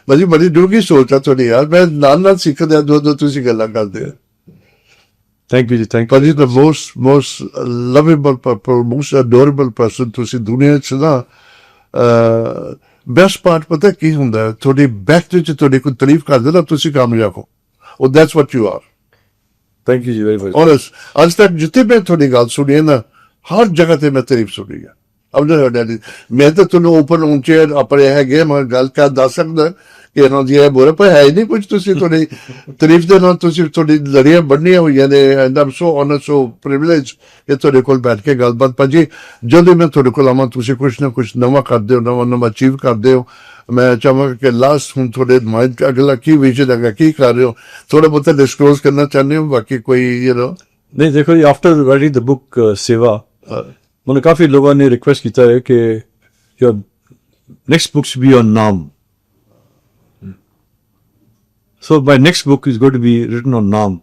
ਬੜੀ ਬੜੀ ਡੂੰਗੀ ਸੋਚ ਆ ਤੁਹਾਡੀ ਯਾਰ। ਮੈਂ ਨਾਲ ਨਾਲ ਸਿੱਖਦਾ ਦੋ ਦੋ ਤੁਸੀਂ ਗੱਲਾਂ ਕਰਦੇ ਹੋ ਥੈਂਕ ਯੂ ਜੀ ਥੈਂਕ ਪਰ ਇਸ ਦਾ ਮੋਸਟ ਮੋਸਟ ਲਵੇਬਲ ਪਰ ਮੋਸਟ ਅਡੋਰੇਬਲ ਪਰਸਨ ਤੁਸੀਂ ਦੁਨੀਆ 'ਚ ਨਾ ਬੈਸਟ ਪਾਰਟ ਪਤਾ ਕੀ ਹੁੰਦਾ? ਤੁਹਾਡੀ ਬੈਕ ਤੇ ਚ ਤੁਹਾਡੀ ਕੋਈ ਤਾਰੀਫ ਕਰਦੇ ਨਾ ਤੁਸੀਂ ਕਾਮਯਾਬ ਹੋ। ਉਹ that's what you are thank you ji very much honest ਅੱਜ ਤੱਕ ਜਿੱਥੇ ਮੈਂ ਤੁਹਾਡੀ ਗੱਲ ਸੁਣੀ ਨਾ ਹਰ ਜਗ੍ਹਾ ਤੇ ਮੈਂ ਤਾਰੀਫ ਸੁਣੀ ਹੈ। ਅਬ ਨਾ ਮੈਂ ਤਾਂ ਤੁਹਾਨੂੰ ਓਪਨ ਉੱਚੇ ਆਪਣੇ ਹੈਗੇ ਮੈਂ ਗੱਲ ਕਰ ਦੱਸ ਸਕਦਾ। ਕਿ ਇਹਨਾਂ ਦੀ ਇਹ ਬੋਰੇ ਪਰ ਹੈ ਹੀ ਨਹੀਂ ਕੁਝ ਤੁਸੀਂ ਤੁਹਾਡੀ ਤਾਰੀਫ ਦੇ ਨਾਲ ਤੁਸੀਂ ਤੁਹਾਡੀ ਲੜੀਆਂ ਬਣਨੀਆਂ ਹੋਈਆਂ ਨੇ and I'm so honour so privilege ਕਿ ਤੁਹਾਡੇ ਕੋਲ ਬੈਠ ਕੇ ਗੱਲਬਾਤ। ਭਾਜੀ ਜਦੋਂ ਮੈਂ ਤੁਹਾਡੇ ਕੋਲ ਆਵਾਂ ਤੁਸੀਂ ਕੁਝ ਨਾ ਕੁਝ ਨਵਾਂ ਕਰਦੇ ਹੋ ਨਵਾਂ ਨਵਾਂ ਅਚੀਵ ਕਰਦੇ ਹੋ। ਮੈਂ ਚਾਹਾਂਗਾ ਕਿ ਲਾਸਟ ਹੁਣ ਤੁਹਾਡੇ ਮਾਈਂਡ ਚ ਅਗਲਾ ਕੀ ਵਿਜ਼ਨ ਹੈਗਾ ਕੀ ਕਰ ਰਹੇ ਹੋ? ਥੋੜਾ ਬਹੁਤਾ ਡਿਸਕਲੋਜ਼ ਕਰਨਾ ਚਾਹੁੰਦੇ ਹੋ ਬਾਕੀ ਕੋਈ ਯੂ نو ਨਹੀਂ ਦੇਖੋ ਜੀ ਆਫਟਰ ਰਾਈਟਿੰਗ ਦ ਬੁੱਕ ਸੇਵਾ ਮੈਨੂੰ ਕਾਫੀ ਲੋਕਾਂ ਨੇ ਰਿਕੁਐਸਟ ਕੀਤਾ ਹੈ ਕਿ your next book should be on ਨਾਮ। So my next book is going to be written on Naam.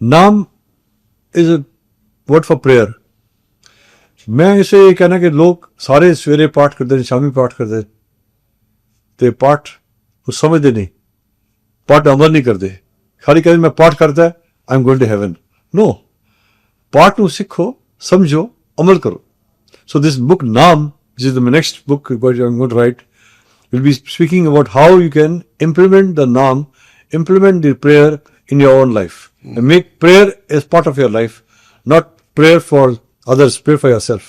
Naam is a word for prayer. ਮੈਂ ਇਸੇ ਇਹ ਕਹਿਣਾ ਕਿ ਲੋਕ ਸਾਰੇ ਸਵੇਰੇ ਪਾਠ ਕਰਦੇ ਨੇ ਸ਼ਾਮੀ ਪਾਠ ਕਰਦੇ ਨੇ ਤੇ ਪਾਠ ਉਹ ਸਮਝਦੇ ਨਹੀਂ ਪਾਠ ਅਮਲ ਨਹੀਂ ਕਰਦੇ ਖਾਲੀ ਕਹਿੰਦੇ ਮੈਂ ਪਾਠ ਕਰਦਾ I am going to heaven no ਪਾਠ ਨੂੰ ਸਿੱਖੋ ਸਮਝੋ ਅਮਲ ਕਰੋ ਸੋ ਦਿਸ ਬੁੱਕ ਨਾਮ ਜਿਸ is the next book what I am going to write will be speaking about how you can implement the Naam, implement the prayer in your own life. And make prayer as part of your life, not prayer for others, pray for yourself.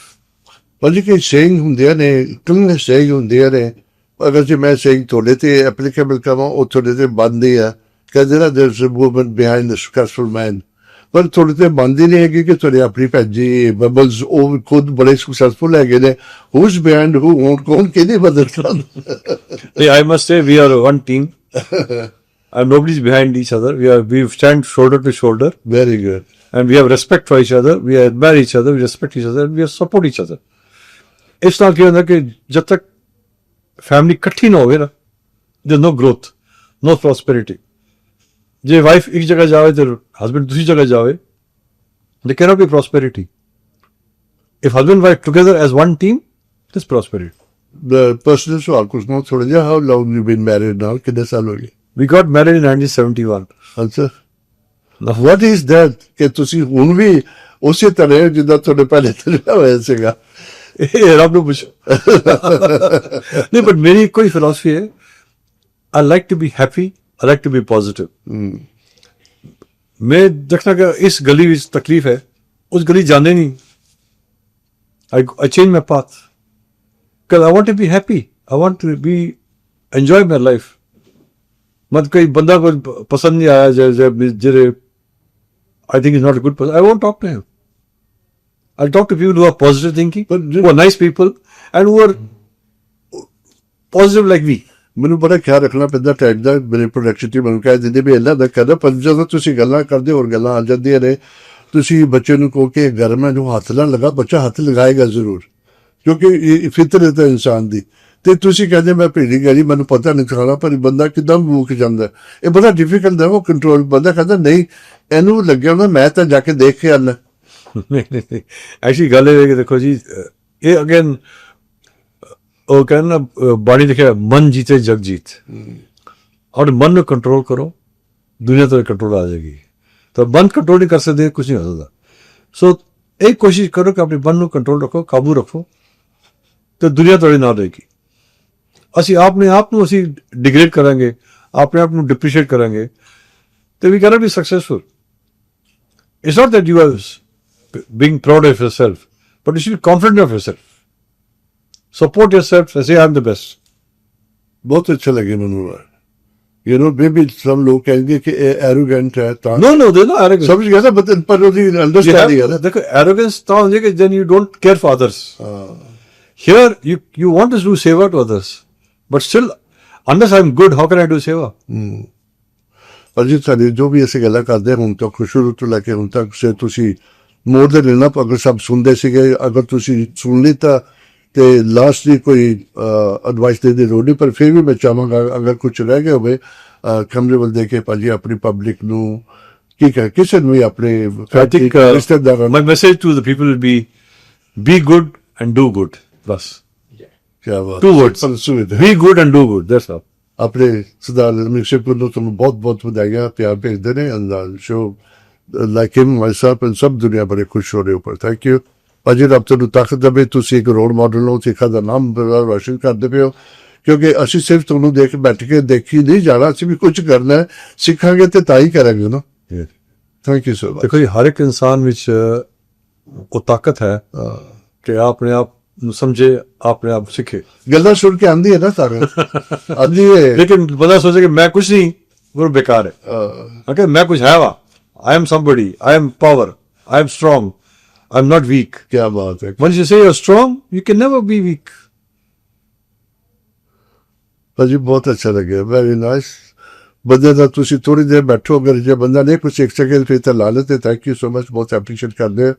ਭਾਜੀ ਕਈ saying ਹੁੰਦੀਆਂ ਨੇ ਕਿੰਨੇ saying ਹੁੰਦੀਆਂ ਨੇ ਅਗਰ ਜੇ ਮੈਂ ਸੇਇੰਗ ਤੁਹਾਡੇ ਤੇ ਐਪਲੀਕੇਬਲ ਕਰਾਂ ਉਹ ਤੁਹਾਡੇ ਤੇ ਬੰਦੀ ਹੈ ਕਹਿੰਦੇ ਨਾ there's a woman behind the successful man ਪਰ ਤੁਹਾਡੇ ਤੇ ਬੰਦੀ ਨਹੀਂ ਹੈਗੀ ਕਿ ਤੁਹਾਡੀ ਆਪਣੀ ਭੈਜੀ ਬਬਲਸ ਉਹ ਖੁਦ ਬੜੇ ਸਕਸੈਸਫੁਲ ਹੈਗੇ ਨੇ who's behind who ਕੌਣ ਕਿਹਦੀ ਮਦਦ ਕਰਦਾ Hey, I must say we are one team. And nobody's behind each other. We are we stand shoulder to shoulder very good and we have respect for each other. We admire each other. We respect each other. And we support each other. ਇਸ ਨਾਲ ਕੀ ਹੁੰਦਾ ਕਿ ਜਦ ਤੱਕ family ਇਕੱਠੀ ਨਾ ਹੋਵੇ ਨਾ there no growth, no prosperity. ਜੇ ਵਾਈਫ ਇੱਕ ਜਗ੍ਹਾ ਜਾਵੇ ਤੇ ਹਸਬੰਡ ਦੂਸਰੀ ਜਗ੍ਹਾ ਜਾਵੇ there cannot be prosperity. If husband and wife together as one team, there's prosperity. the personal ਸਵਾਲ ਕੁਝ ਨਾ ਥੋੜਾ ਜਿਹਾ how long you been married now ਕਿੰਨੇ ਸਾਲ ਹੋ ਗਏ We got married in 1971. ਅੱਛਾ what is that? ਕਿ ਤੁਸੀਂ ਹੁਣ ਵੀ ਉਸੇ ਤਰ੍ਹਾਂ ਹੋ ਜਿੱਦਾਂ ਤੁਹਾਡੇ ਪਹਿਲੇ ਤਜਰਬਾ ਹੋਇਆ ਸੀਗਾ ਇਹ ਰੱਬ ਨੂੰ ਪੁੱਛੋ ਨਹੀਂ ਬਟ ਮੇਰੀ ਕੋਈ ਫਿਲਾਸਫੀ ਹੈ I like to be happy I like to be positive ਮੈਂ ਦੇਖਣਾ ਕਿ ਇਸ ਗਲੀ ਵਿੱਚ ਤਕਲੀਫ ਹੈ ਉਸ ਗਲੀ ਜਾਂਦੇ ਨਹੀਂ I I change my path because I want to be happy. I want to be enjoy my life. ਮਤ ਕੋਈ ਬੰਦਾ ਕੋਈ ਪਸੰਦ ਨਹੀਂ ਆਇਆ ਜੇ- ਜੇ- ਜਿਹੜੇ I think he's not a good person. I won't talk to him. I'll talk to people who are positive thinking, But- who are nice people, and who are positive like me. ਮੈਨੂੰ ਬੜਾ ਖਿਆਲ ਰੱਖਣਾ ਪੈਂਦਾ time ਦਾ ਮੇਰੇ production team ਮੈਨੂੰ ਕਹਿ ਦਿੰਦੇ ਵੀ ਇਹਨਾਂ ਦਾ ਕਰਦਾ ਪਰ ਜਦੋਂ ਤੁਸੀਂ ਗੱਲਾਂ ਕਰਦੇ ਹੋਰ ਗੱਲਾਂ ਆ ਜਾਂਦੀਆਂ ਨੇ ਤੁਸੀਂ ਬੱਚੇ ਨੂੰ ਕਹੋ ਕਿ ਗਰਮ ਹੈ ਜੋ ਹੱਥ ਨਾਲ ਲਗਾ ਬੱਚਾ ਹੱਥ ਲਗਾਏਗਾ ਜ਼ਰੂਰ ਕਿਉਂਕਿ ਇਹ ਫਿਤਰਤ ਹੈ ਇਨਸਾਨ ਦੀ ਤੇ ਤੁਸੀਂ ਕਹਿੰਦੇ ਮੈਂ ਭੇੜੀ ਗਿਆ ਜੀ ਮੈਨੂੰ ਪਤਾ ਨਹੀਂ ਸਾਰਾ ਪਰ ਬੰਦਾ ਕਿਦਾਂ ਮੁੱਕ ਜਾਂਦਾ? ਇਹ ਬੜਾ ਡਿਫਿਕਲਟ ਹੈ ਉਹ ਕੰਟਰੋਲ ਬੰਦਾ ਕਹਿੰਦਾ ਨਹੀਂ ਇਹਨੂੰ ਲੱਗਿਆ ਹੁੰਦਾ ਮੈਂ ਤਾਂ ਜਾ ਕੇ ਦੇਖ ਕੇ ਆਣਾ ਐਸੀ ਗੱਲ ਇਹ ਹੈ ਕਿ ਦੇਖੋ ਜੀ ਇਹ ਅਗੇਨ ਉਹ ਕਹਿੰਦਾ ਬਾਣੀ ਲਿਖਿਆ ਮਨ ਜੀਤੇ ਜਗ ਜੀਤ। ਔਰ ਮਨ ਨੂੰ ਕੰਟਰੋਲ ਕਰੋ ਦੁਨੀਆ ਤੋਂ ਕੰਟਰੋਲ ਆ ਜਾਏਗੀ। ਤਾਂ ਮਨ ਕੰਟਰੋਲ ਨਹੀਂ ਕਰ ਸਕਦੇ ਕੁਝ ਨਹੀਂ ਹੋ ਸਕਦਾ। ਸੋ ਇਹ ਕੋਸ਼ਿਸ਼ ਕਰੋ ਕਿ ਆਪਣੇ ਮਨ ਨੂੰ ਕੰਟਰੋਲ ਰੱਖੋ ਕਾਬੂ ਰੱਖੋ ਤੇ ਦੁਨੀਆ ਤੁਹਾਡੇ ਨਾਲ ਰਹੇਗੀ। ਅਸੀਂ ਆਪਣੇ ਆਪ ਨੂੰ ਅਸੀਂ ਡਿਗਰੇਡ ਕਰਾਂਗੇ ਆਪਣੇ ਆਪ ਨੂੰ ਡਿਪਰੀਸ਼ੀਏਟ ਕਰਾਂਗੇ ਤੇ we can't be successful it's not that you are being proud of yourself but you should be confident of yourself support yourself and say i'm the best ਬਹੁਤ ਅੱਛਾ ਲੱਗੇ ਮੈਨੂੰ ਯੂ نو ਬੇਬੀ ਸਮ ਲੋਕ ਕਹਿੰਦੇ ਕਿ ਇਹ ਐਰੋਗੈਂਟ ਹੈ ਤਾਂ no no there's no arrogance ਸਮਝ ਗਿਆ ਨਾ ਬਟ ਪਰ ਉਹਦੀ You ਅੰਡਰਸਟੈਂਡਿੰਗ ਹੈ have, ਨਾ ਦੇਖੋ arrogance ਤਾਂ ਹੁੰਦੀ ਹੈ ਕਿ then you don't care for others. Here you you want others, but still, unless I'm good, how can I do seva? ਪਰ ਜੀ ਵੀ ਅਸੀਂ ਗੱਲਾਂ ਕਰਦੇ ਹੁਣ ਤੱਕ ਸ਼ੁਰੂ ਤੋਂ ਲੈ ਕੇ ਹੁਣ ਤੱਕ ਸੇ ਤੁਸੀਂ ਮੋਰ ਦੇ ਲੈਣਾ ਅਗਰ ਸਭ ਸੁਣਦੇ ਸੀਗੇ ਅਗਰ ਤੁਸੀਂ ਸੁਣ ਲਈ ਤਾਂ ਤੇ ਲਾਸਟ ਦੀ ਕੋਈ ਐਡਵਾਈਸ ਦੇ ਦੇ ਰੋਣੀ ਪਰ ਫਿਰ ਵੀ ਮੈਂ ਚਾਹਾਂਗਾ ਅਗਰ ਕੁਝ ਰਹਿ ਗਿਆ ਹੋਵੇ ਅਹ, ਕਮਰੇ ਵੱਲ ਦੇ ਕੇ ਭਾਜੀ ਆਪਣੀ ਪਬਲਿਕ ਨੂੰ ਕੀ ਕਹੇ ਕਿਸੇ ਨੂੰ ਆਪਣੇ uh, ਰਿਸ਼ਤੇਦਾਰਾਂ my message to the people will be, be good and do good. ਕਿਆ ਬਾਤ words. ਪਰਸੂਇਟ Be good and do good. That's all. ਆਪਣੇ ਸਰਦਾਰ ਮਿਕਸ਼ਪ ਨੂੰ ਤੁਹਾਨੂੰ ਬਹੁਤ ਬਹੁਤ ਵਧਾਈਆਂ ਪਿਆਰ ਭੇਜਦੇ ਨੇ ਅੰਦਰ show like him myself and ਸਭ ਦੁਨੀਆ ਬੜੇ ਖੁਸ਼ ਹੋ ਰਹੇ ਉੱਪਰ ਥੈਂਕ ਯੂ ਭਾਜੀ ਰੱਬ ਤੁਹਾਨੂੰ ਤਾਕਤ ਦੇਵੇ ਤੁਸੀਂ ਇੱਕ ਰੋਲ ਮਾਡਲ ਹੋ ਸਿੱਖਾਂ ਦਾ ਨਾਮ ਰੋਸ਼ਨ ਕਰਦੇ ਹੋ ਕਿਉਂਕਿ ਅਸੀਂ ਸਿਰਫ ਤੁਹਾਨੂੰ ਦੇਖ ਬੈਠ ਕੇ ਦੇਖੀ ਨਹੀਂ ਜਾਣਾ ਅਸੀਂ ਵੀ ਕੁਝ ਕਰਨਾ ਹੈ ਸਿੱਖਾਂਗੇ ਤੇ ਤਾਂ ਹੀ ਕਰਾਂਗੇ ਨਾ. ਥੈਂਕ ਯੂ ਸੋ ਮਚ ਦੇਖੋ ਜੀ ਹਰ ਇੱਕ ਇਨਸਾਨ ਵਿੱਚ ਉਹ ਤਾਕਤ ਹੈ ਕਿ ਆਪਣੇ ਆਪ ਨੂੰ ਸਮਝੇ ਆਪਣੇ ਆਪ ਸਿੱਖੇ। ਗੱਲਾਂ ਸੁਣ ਕੇ ਆਂਦੀ ਹੈ ਨਾ ਸਾਰੇ। ਆਂਦੀ ਹੈ। ਲੇਕਿਨ ਬੰਦਾ ਸੋਚੇ ਕਿ ਮੈਂ ਕੁਝ ਨਹੀਂ ਉਹ ਬੇਕਾਰ ਹੈ। ਅਕੇ ਮੈਂ ਕੁਝ ਹੈ ਵਾ। I am somebody I am power I am strong I am not weak ਕੀ ਬਾਤ ਹੈ। One you say you are strong you can never be weak ਭਾਜੀ ਬਹੁਤ ਅੱਛਾ ਲੱਗਿਆ। ਵੈਰੀ ਨਾਈਸ ਬੰਦੇ ਦਾ ਤੁਸੀਂ ਥੋੜੀ ਦੇਰ ਬੈਠੋ ਅਗਰ ਜੇ ਬੰਦਾ ਨਹੀਂ ਕੁਝ ਇੱਕ ਸੈਕਿੰਡ ਫਿਰ ਤਾਂ ਲਾਲਤ ਹੈ ਥੈਂਕ ਯੂ ਸੋ ਮਚ ਬਹੁਤ ਐਪਰੀਸ਼ੀਏਟ ਕਰਦੇ ਹਾਂ